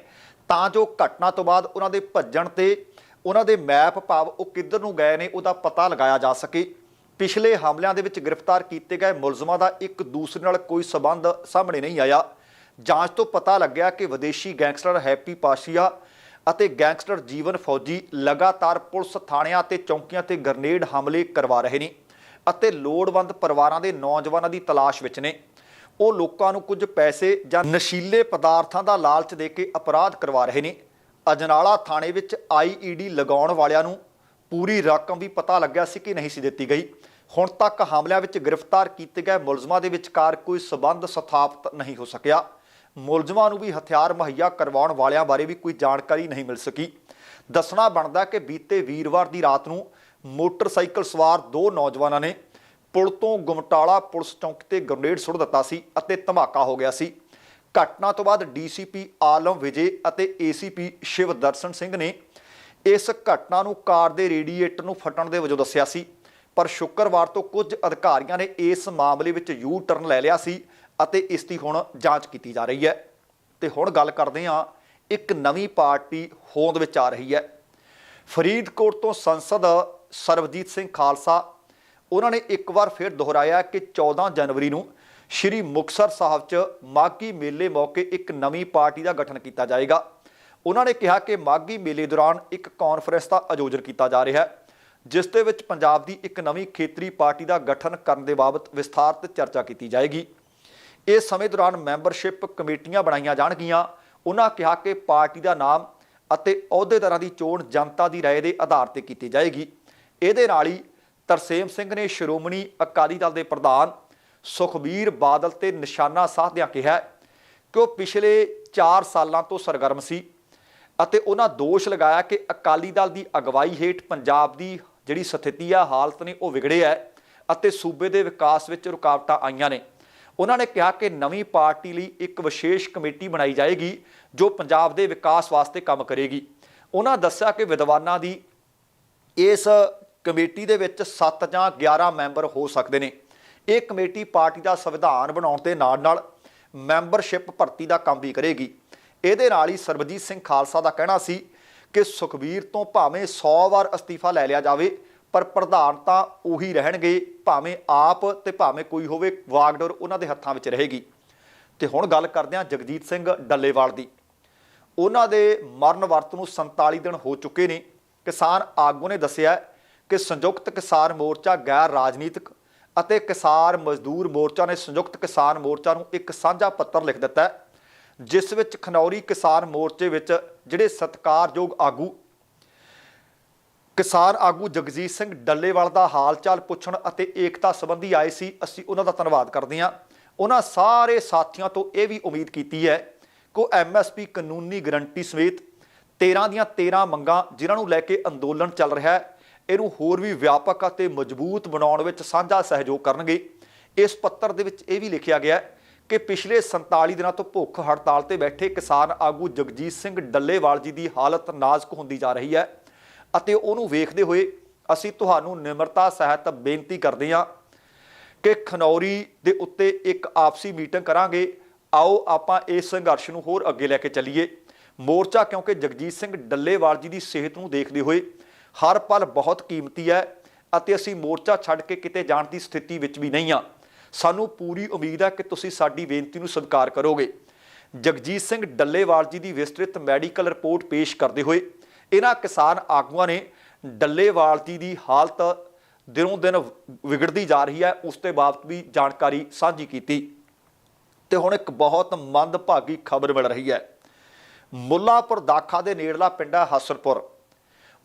ਤਾਂ ਜੋ ਘਟਨਾ ਤੋਂ ਬਾਅਦ ਉਹਨਾਂ ਦੇ ਭੱਜਣ ਤੇ ਉਹਨਾਂ ਦੇ ਮੈਪ ਭਾਵ ਉਹ ਕਿੱਧਰ ਨੂੰ ਗਏ ਨੇ ਉਹਦਾ ਪਤਾ ਲਗਾਇਆ ਜਾ ਸਕੇ। ਪਿਛਲੇ ਹਮਲਿਆਂ ਦੇ ਵਿੱਚ ਗ੍ਰਿਫਤਾਰ ਕੀਤੇ ਗਏ ਮੁਲਜ਼ਮਾਂ ਦਾ ਇੱਕ ਦੂਸਰੇ ਨਾਲ ਕੋਈ ਸਬੰਧ ਸਾਹਮਣੇ ਨਹੀਂ ਆਇਆ। ਜਾਂਚ ਤੋਂ ਪਤਾ ਲੱਗਿਆ ਕਿ ਵਿਦੇਸ਼ੀ ਗੈਂਗਸਟਰ ਹੈਪੀ ਪਾਸ਼ੀਆ ਅਤੇ ਗੈਂਗਸਟਰ ਜੀਵਨ ਫੌਜੀ ਲਗਾਤਾਰ ਪੁਲਿਸ ਥਾਣਿਆਂ ਤੇ ਚੌਂਕੀਆਂ ਤੇ ਗ੍ਰਨੇਡ ਹਮਲੇ ਕਰਵਾ ਰਹੇ ਨੇ ਅਤੇ ਲੋੜਵੰਦ ਪਰਿਵਾਰਾਂ ਦੇ ਨੌਜਵਾਨਾਂ ਦੀ ਤਲਾਸ਼ ਵਿੱਚ ਨੇ। ਉਹ ਲੋਕਾਂ ਨੂੰ ਕੁਝ ਪੈਸੇ ਜਾਂ ਨਸ਼ੀਲੇ ਪਦਾਰਥਾਂ ਦਾ ਲਾਲਚ ਦੇ ਕੇ ਅਪਰਾਧ ਕਰਵਾ ਰਹੇ ਨੇ। ਅਜਨਾਲਾ ਥਾਣੇ ਵਿੱਚ ਆਈਈਡੀ ਲਗਾਉਣ ਵਾਲਿਆਂ ਨੂੰ ਪੂਰੀ ਰਕਮ ਵੀ ਪਤਾ ਲੱਗਿਆ ਸੀ ਕਿ ਨਹੀਂ ਸੀ ਦਿੱਤੀ ਗਈ। ਹੁਣ ਤੱਕ ਹਮਲਿਆਂ ਵਿੱਚ ਗ੍ਰਿਫਤਾਰ ਕੀਤੇ ਗਏ ਮੁਲਜ਼ਮਾਂ ਦੇ ਵਿਚਕਾਰ ਕੋਈ ਸਬੰਧ ਸਥਾਪਿਤ ਨਹੀਂ ਹੋ ਸਕਿਆ। ਮੁਲਜ਼ਮਾਂ ਨੂੰ ਵੀ ਹਥਿਆਰ ਮੁਹੱਈਆ ਕਰਵਾਉਣ ਵਾਲਿਆਂ ਬਾਰੇ ਵੀ ਕੋਈ ਜਾਣਕਾਰੀ ਨਹੀਂ ਮਿਲ ਸਕੀ। ਦੱਸਣਾ ਬਣਦਾ ਕਿ ਬੀਤੇ ਵੀਰਵਾਰ ਦੀ ਰਾਤ ਨੂੰ ਮੋਟਰਸਾਈਕਲ ਸਵਾਰ ਦੋ ਨੌਜਵਾਨਾਂ ਨੇ ਪੁਲ ਤੋਂ ਗੁਮਟਾਲਾ ਪੁਲਿਸ ਚੌਂਕ ਤੇ ਗ੍ਰਨੇਡ ਸੁੱਟ ਦਿੱਤਾ ਸੀ ਅਤੇ ਧਮਾਕਾ ਹੋ ਗਿਆ ਸੀ। ਘਟਨਾ ਤੋਂ ਬਾਅਦ ਡੀਸੀਪੀ ਆਲਮ ਵਿਜੇ ਅਤੇ ਏਸੀਪੀ ਸ਼ਿਵ ਦਰਸ਼ਨ ਸਿੰਘ ਨੇ ਇਸ ਘਟਨਾ ਨੂੰ ਕਾਰ ਦੇ ਰੇਡੀਏਟਰ ਨੂੰ ਫਟਣ ਦੇ ਵਜੋਂ ਦੱਸਿਆ ਸੀ। ਪਰ ਸ਼ੁੱਕਰਵਾਰ ਤੋਂ ਕੁਝ ਅਧਿਕਾਰੀਆਂ ਨੇ ਇਸ ਮਾਮਲੇ ਵਿੱਚ ਯੂ ਟਰਨ ਲੈ ਲਿਆ ਸੀ। ਅਤੇ ਇਸ ਦੀ ਹੁਣ ਜਾਂਚ ਕੀਤੀ ਜਾ ਰਹੀ ਹੈ। ਤੇ ਹੁਣ ਗੱਲ ਕਰਦੇ ਹਾਂ, ਇੱਕ ਨਵੀਂ ਪਾਰਟੀ ਹੋਂਦ ਵਿੱਚ ਆ ਰਹੀ ਹੈ। ਫਰੀਦਕੋਟ ਤੋਂ ਸੰਸਦ ਸਰਬਜੀਤ ਸਿੰਘ ਖਾਲਸਾ, ਉਹਨਾਂ ਨੇ ਇੱਕ ਵਾਰ ਫਿਰ ਦੁਹਰਾਇਆ ਕਿ 14 ਜਨਵਰੀ ਨੂੰ ਸ਼੍ਰੀ ਮੁਕਤਸਰ ਸਾਹਿਬ 'ਚ ਮਾਘੀ ਮੇਲੇ ਮੌਕੇ ਇੱਕ ਨਵੀਂ ਪਾਰਟੀ ਦਾ ਗਠਨ ਕੀਤਾ ਜਾਏਗਾ। ਉਹਨਾਂ ਨੇ ਕਿਹਾ ਕਿ ਮਾਘੀ ਮੇਲੇ ਦੌਰਾਨ ਇੱਕ ਕਾਨਫਰੰਸ ਦਾ ਆਯੋਜਨ ਕੀਤਾ ਜਾ ਰਿਹਾ ਹੈ, ਜਿਸ ਦੇ ਵਿੱਚ ਪੰਜਾਬ ਦੀ ਇੱਕ ਨਵੀਂ ਖੇਤਰੀ ਪਾਰਟੀ ਦਾ ਗਠਨ ਕਰਨ ਦੇ ਬਾਬਤ ਵਿਸਥਾਰਤ ਚਰਚਾ ਕੀਤੀ ਜਾਏਗੀ। ਇਸ ਸਮੇਂ ਦੌਰਾਨ ਮੈਂਬਰਸ਼ਿਪ ਕਮੇਟੀਆਂ ਬਣਾਈਆਂ ਜਾਣਗੀਆਂ। ਉਹਨਾਂ ਕਿਹਾ ਕਿ ਪਾਰਟੀ ਦਾ ਨਾਮ ਅਤੇ ਅਹੁਦੇਦਾਰਾਂ ਦੀ ਚੋਣ ਜਨਤਾ ਦੀ ਰਾਏ ਦੇ ਆਧਾਰ ਤੇ ਕੀਤੀ ਜਾਏਗੀ। ਇਹਦੇ ਨਾਲ ਹੀ ਤਰਸੇਮ ਸਿੰਘ ਨੇ ਸ਼੍ਰੋਮਣੀ ਅਕਾਲੀ ਦਲ ਦੇ ਪ੍ਰਧਾਨ ਸੁਖਬੀਰ ਬਾਦਲ ਤੇ ਨਿਸ਼ਾਨਾ ਸਾਧਦਿਆਂ ਕਿਹਾ ਕਿ ਉਹ ਪਿਛਲੇ 4 ਸਾਲਾਂ ਤੋਂ ਸਰਗਰਮ ਸੀ ਅਤੇ ਉਹਨਾਂ ਦੋਸ਼ ਲਗਾਇਆ ਕਿ ਅਕਾਲੀ ਦਲ ਦੀ ਅਗਵਾਈ ਹੇਠ ਪੰਜਾਬ ਦੀ ਜਿਹੜੀ ਸਥਿਤੀ ਆ, ਹਾਲਤ ਨੇ ਉਹ ਵਿਗੜਿਆ ਹੈ ਅਤੇ ਸੂਬੇ ਦੇ ਵਿਕਾਸ ਵਿੱਚ ਰੁਕਾਵਟਾਂ ਆਈਆਂ ਨੇ। ਉਹਨਾਂ ਨੇ ਕਿਹਾ ਕਿ ਨਵੀਂ ਪਾਰਟੀ ਲਈ ਇੱਕ ਵਿਸ਼ੇਸ਼ ਕਮੇਟੀ ਬਣਾਈ ਜਾਏਗੀ, ਜੋ ਪੰਜਾਬ ਦੇ ਵਿਕਾਸ ਵਾਸਤੇ ਕੰਮ ਕਰੇਗੀ। ਉਹਨਾਂ ਦੱਸਿਆ ਕਿ ਵਿਦਵਾਨਾਂ ਦੀ ਇਸ ਕਮੇਟੀ ਦੇ ਵਿੱਚ 7 ਜਾਂ 11 ਮੈਂਬਰ ਹੋ ਸਕਦੇ ਨੇ। ਇਹ ਕਮੇਟੀ ਪਾਰਟੀ ਦਾ ਸੰਵਿਧਾਨ ਬਣਾਉਣ ਦੇ ਨਾਲ ਨਾਲ ਮੈਂਬਰਸ਼ਿਪ ਭਰਤੀ ਦਾ ਕੰਮ ਵੀ ਕਰੇਗੀ। ਇਹਦੇ ਨਾਲ ਹੀ ਸਰਬਜੀਤ ਸਿੰਘ ਖਾਲਸਾ ਦਾ ਕਹਿਣਾ ਸੀ ਕਿ ਸੁਖਬੀਰ ਤੋਂ ਭਾਵੇਂ 100 ਵਾਰ ਅਸਤੀਫਾ ਲੈ ਲਿਆ ਜਾਵੇ ਪਰ ਪ੍ਰਧਾਨ ਤਾਂ ਉਹੀ ਰਹਿਣਗੇ, ਭਾਵੇਂ ਆਪ ਤੇ ਭਾਵੇਂ ਕੋਈ ਹੋਵੇ, ਵਾਗਡੋਰ ਉਹਨਾਂ ਦੇ ਹੱਥਾਂ ਵਿੱਚ ਰਹੇਗੀ। ਤੇ ਹੁਣ ਗੱਲ ਕਰਦੇ ਹਾਂ ਜਗਜੀਤ ਸਿੰਘ ਡੱਲੇਵਾਲ ਦੀ। ਉਹਨਾਂ ਦੇ ਮਰਨ ਵਰਤ ਨੂੰ 47 ਦਿਨ ਹੋ ਚੁੱਕੇ ਨੇ। ਕਿਸਾਨ ਆਗੂ ਨੇ ਦੱਸਿਆ ਕਿ ਸੰਯੁਕਤ ਕਿਸਾਨ ਮੋਰਚਾ ਗੈਰ ਰਾਜਨੀਤਿਕ ਅਤੇ ਕਿਸਾਨ ਮਜ਼ਦੂਰ ਮੋਰਚਾ ਨੇ ਸੰਯੁਕਤ ਕਿਸਾਨ ਮੋਰਚਾ ਨੂੰ ਇੱਕ ਸਾਂਝਾ ਪੱਤਰ ਲਿਖ ਦਿੱਤਾ ਜਿਸ ਵਿੱਚ ਖਨੌਰੀ ਕਿਸਾਨ ਮੋਰਚੇ ਵਿੱਚ ਜਿਹੜੇ ਸਤਕਾਰਯੋਗ ਆਗੂ ਕਿਸਾਨ ਆਗੂ ਜਗਜੀਤ ਸਿੰਘ ਡੱਲੇਵਾਲ ਦਾ ਹਾਲ ਚਾਲ ਪੁੱਛਣ ਅਤੇ ਏਕਤਾ ਸੰਬੰਧੀ ਆਏ ਸੀ, ਅਸੀਂ ਉਹਨਾਂ ਦਾ ਧੰਨਵਾਦ ਕਰਦੇ ਹਾਂ। ਉਹਨਾਂ ਸਾਰੇ ਸਾਥੀਆਂ ਤੋਂ ਇਹ ਵੀ ਉਮੀਦ ਕੀਤੀ ਹੈ ਕਿ ਉਹ ਐਮਐਸਪੀ ਕਾਨੂੰਨੀ ਗਰੰਟੀ ਸਮੇਤ 13 ਦੀਆਂ 13 ਮੰਗਾਂ ਜਿਨ੍ਹਾਂ ਨੂੰ ਲੈ ਕੇ ਅੰਦੋਲਨ ਚੱਲ ਰਿਹਾ ਹੈ, ਇਹਨੂੰ ਹੋਰ ਵੀ ਵਿਆਪਕ ਅਤੇ ਮਜ਼ਬੂਤ ਬਣਾਉਣ ਵਿੱਚ ਸਾਂਝਾ ਸਹਿਯੋਗ ਕਰਨਗੇ। ਇਸ ਪੱਤਰ ਦੇ ਵਿੱਚ ਇਹ ਵੀ ਲਿਖਿਆ ਗਿਆ ਹੈ ਕਿ ਪਿਛਲੇ 47 ਦਿਨਾਂ ਤੋਂ ਭੁੱਖ ਹੜਤਾਲ ਤੇ ਬੈਠੇ ਕਿਸਾਨ ਆਗੂ ਜਗਜੀਤ ਸਿੰਘ ਡੱਲੇਵਾਲ ਜੀ ਦੀ ਹਾਲਤ ਨਾਜ਼ੁਕ ਹੁੰਦੀ ਜਾ ਰਹੀ ਹੈ। ਅਤੇ ਉਹਨੂੰ ਵੇਖਦੇ ਹੋਏ ਅਸੀਂ ਤੁਹਾਨੂੰ ਨਿਮਰਤਾ ਸਹਿਤ ਬੇਨਤੀ ਕਰਦੇ ਹਾਂ ਕਿ ਖਨੌਰੀ ਦੇ ਉੱਤੇ ਇੱਕ ਆਪਸੀ ਮੀਟਿੰਗ ਕਰਾਂਗੇ। ਆਓ ਆਪਾਂ ਇਸ ਸੰਘਰਸ਼ ਨੂੰ ਹੋਰ ਅੱਗੇ ਲੈ ਕੇ ਚੱਲੀਏ। ਮੋਰਚਾ ਕਿਉਂਕਿ ਜਗਜੀਤ ਸਿੰਘ ਡੱਲੇਵਾਲ ਜੀ ਦੀ ਸਿਹਤ ਨੂੰ ਦੇਖਦੇ ਹੋਏ ਹਰ ਪਲ ਬਹੁਤ ਕੀਮਤੀ ਹੈ ਅਤੇ ਅਸੀਂ ਮੋਰਚਾ ਛੱਡ ਕੇ ਕਿਤੇ ਜਾਣ ਦੀ ਸਥਿਤੀ ਵਿੱਚ ਵੀ ਨਹੀਂ ਆ ਸਾਨੂੰ ਪੂਰੀ ਉਮੀਦ ਹੈ ਕਿ ਤੁਸੀਂ ਸਾਡੀ ਬੇਨਤੀ ਨੂੰ ਸਵੀਕਾਰ ਕਰੋਗੇ। ਜਗਜੀਤ ਸਿੰਘ ਡੱਲੇਵਾਲ ਜੀ ਦੀ ਵਿਸਤ੍ਰਿਤ ਮੈਡੀਕਲ ਰਿਪੋਰਟ ਪੇਸ਼ ਕਰਦੇ ਹੋਏ ਇਹਨਾਂ ਕਿਸਾਨ ਆਗੂਆਂ ਨੇ ਡੱਲੇਵਾਲ ਜੀ ਦੀ ਹਾਲਤ ਦਿਨੋਂ ਦਿਨ ਵਿਗੜਦੀ ਜਾ ਰਹੀ ਹੈ, ਉਸ ਤੇ ਬਾਬਤ ਵੀ ਜਾਣਕਾਰੀ ਸਾਂਝੀ ਕੀਤੀ। ਤੇ ਹੁਣ ਇੱਕ ਬਹੁਤ ਮੰਦਭਾਗੀ ਖਬਰ ਮਿਲ ਰਹੀ ਹੈ। ਮੁੱਲਾਪੁਰ ਦਾਖਾ ਦੇ ਨੇੜਲਾ ਪਿੰਡ ਹੈ ਹਸਰਪੁਰ।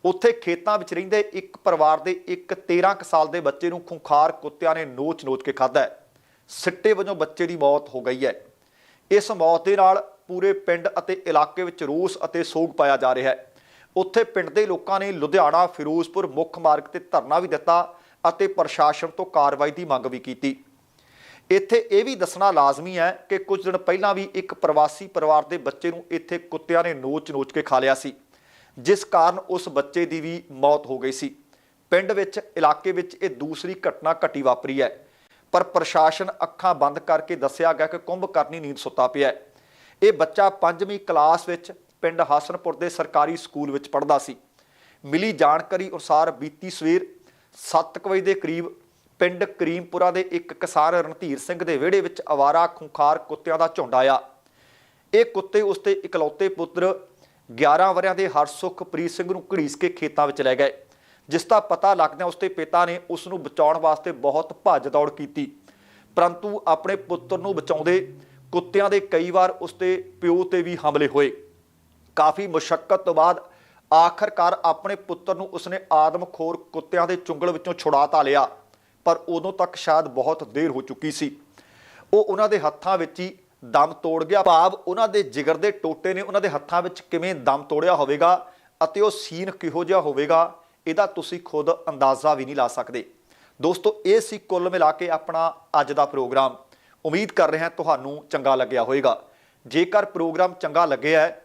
ਉੱਥੇ ਖੇਤਾਂ ਵਿੱਚ ਰਹਿੰਦੇ ਇੱਕ ਪਰਿਵਾਰ ਦੇ ਇੱਕ 13 ਕੁ ਸਾਲ ਦੇ ਬੱਚੇ ਨੂੰ ਖੁੰਖਾਰ ਕੁੱਤਿਆਂ ਨੇ ਨੋਚ-ਨੋਚ ਕੇ ਖਾਧਾ ਸਿੱਟੇ ਵਜੋਂ ਬੱਚੇ ਦੀ ਮੌਤ ਹੋ ਗਈ ਹੈ। ਇਸ ਮੌਤ ਦੇ ਨਾਲ ਪੂਰੇ ਪਿੰਡ ਅਤੇ ਇਲਾਕੇ ਵਿੱਚ ਰੋਸ ਅਤੇ ਸੋਗ ਪਾਇਆ ਜਾ ਰਿਹਾ ਹੈ। ਉੱਥੇ ਪਿੰਡ ਦੇ ਲੋਕਾਂ ਨੇ ਲੁਧਿਆਣਾ, ਫਿਰੋਜ਼ਪੁਰ ਮੁੱਖ ਮਾਰਗ ਤੇ ਧਰਨਾ ਵੀ ਦਿੱਤਾ ਅਤੇ ਪ੍ਰਸ਼ਾਸਨ ਤੋਂ ਕਾਰਵਾਈ ਦੀ ਮੰਗ ਵੀ ਕੀਤੀ। ਇੱਥੇ ਇਹ ਵੀ ਦੱਸਣਾ ਲਾਜ਼ਮੀ ਹੈ ਕਿ ਕੁਝ ਦਿਨ ਪਹਿਲਾਂ ਵੀ ਇੱਕ ਪ੍ਰਵਾਸੀ ਪਰਿਵਾਰ ਦੇ ਬੱਚੇ ਨੂੰ ਇੱਥੇ ਕੁੱਤਿਆਂ ਨੇ ਨੋਚ-ਨੋਚ ਕੇ ਖਾ ਲਿਆ ਸੀ, ਜਿਸ ਕਾਰਨ ਉਸ ਬੱਚੇ ਦੀ ਵੀ ਮੌਤ ਹੋ ਗਈ ਸੀ। ਪਿੰਡ ਵਿੱਚ, ਇਲਾਕੇ ਵਿੱਚ ਇਹ ਦੂਸਰੀ ਘਟਨਾ ਘਟੀ ਵਾਪਰੀ ਹੈ, ਪਰ ਪ੍ਰਸ਼ਾਸਨ ਅੱਖਾਂ ਬੰਦ ਕਰਕੇ ਦੱਸਿਆ ਗਿਆ ਕਿ ਕੁੰਭ ਕਰਨੀ ਨੀਂਦ ਸੁੱਤਾ ਪਿਆ ਹੈ। ਇਹ ਬੱਚਾ 5ਵੀਂ ਕਲਾਸ ਵਿੱਚ ਪਿੰਡ ਹਾਸਨਪੁਰ ਦੇ ਸਰਕਾਰੀ ਸਕੂਲ ਵਿੱਚ ਪੜ੍ਹਦਾ ਸੀ। ਮਿਲੀ ਜਾਣਕਾਰੀ ਅਨੁਸਾਰ ਬੀਤੀ ਸਵੇਰ 7 ਵਜੇ ਦੇ ਕਰੀਬ ਪਿੰਡ ਕਰੀਮਪੁਰਾ ਦੇ ਇੱਕ ਕਿਸਾਨ ਰਣਧੀਰ ਸਿੰਘ ਦੇ ਵਿਹੜੇ ਵਿੱਚ ਆਵਾਰਾ ਖੁੰਖਾਰ ਕੁੱਤਿਆਂ ਦਾ ਝੁੰਡ ਆਇਆ। ਇਹ ਕੁੱਤੇ ਉਸਦੇ ਇਕਲੌਤੇ ਪੁੱਤਰ 11 ਵਰਿਆਂ ਦੇ ਹਰਸੁਖਪ੍ਰੀਤ ਸਿੰਘ ਨੂੰ ਘੜੀਸ ਕੇ ਖੇਤਾਂ ਵਿੱਚ ਲੈ ਗਏ, ਜਿਸ ਦਾ ਪਤਾ ਲੱਗਦਿਆਂ ਉਸਦੇ ਪਿਤਾ ਨੇ ਉਸ ਨੂੰ ਬਚਾਉਣ ਵਾਸਤੇ ਬਹੁਤ ਭੱਜ ਦੌੜ ਕੀਤੀ। ਪਰੰਤੂ ਆਪਣੇ ਪੁੱਤਰ ਨੂੰ ਬਚਾਉਂਦੇ ਕੁੱਤਿਆਂ ਦੇ ਕਈ ਵਾਰ ਉਸਦੇ ਪਿਓ ਤੇ ਵੀ ਹਮਲੇ ਹੋਏ। ਕਾਫੀ ਮੁਸ਼ਕਲ ਤੋਂ ਬਾਅਦ ਆਖਰਕਾਰ ਆਪਣੇ ਪੁੱਤਰ ਨੂੰ ਉਸਨੇ ਆਦਮਖੋਰ ਕੁੱਤਿਆਂ ਦੇ ਚੁੰਗਲ ਵਿੱਚੋਂ ਛੁਡਾ ਤਾਂ ਲਿਆ, ਪਰ ਉਦੋਂ ਤੱਕ ਸ਼ਾਇਦ ਬਹੁਤ ਦੇਰ ਹੋ ਚੁੱਕੀ ਸੀ। ਉਹ ਉਹਨਾਂ ਦੇ ਹੱਥਾਂ ਵਿੱਚ ਹੀ ਦਮ ਤੋੜ ਗਿਆ। ਭਾਵ ਉਹਨਾਂ ਦੇ ਜਿਗਰ ਦੇ ਟੋਟੇ ਨੇ ਉਹਨਾਂ ਦੇ ਹੱਥਾਂ ਵਿੱਚ ਕਿਵੇਂ ਦਮ ਤੋੜਿਆ ਹੋਵੇਗਾ ਅਤੇ ਉਹ ਸੀਨ ਕਿਹੋ ਜਿਹਾ ਹੋਵੇਗਾ, ਇਹਦਾ ਤੁਸੀਂ ਖੁਦ ਅੰਦਾਜ਼ਾ ਵੀ ਨਹੀਂ ਲਾ ਸਕਦੇ। ਦੋਸਤੋ, ਇਹ ਸੀ ਕੁੱਲ ਮਿਲਾ ਕੇ ਆਪਣਾ ਅੱਜ ਦਾ ਪ੍ਰੋਗਰਾਮ। ਉਮੀਦ ਕਰ ਰਿਹਾ ਤੁਹਾਨੂੰ ਚੰਗਾ ਲੱਗਿਆ ਹੋਵੇਗਾ। ਜੇਕਰ ਪ੍ਰੋਗਰਾਮ ਚੰਗਾ ਲੱਗਿਆ ਹੈ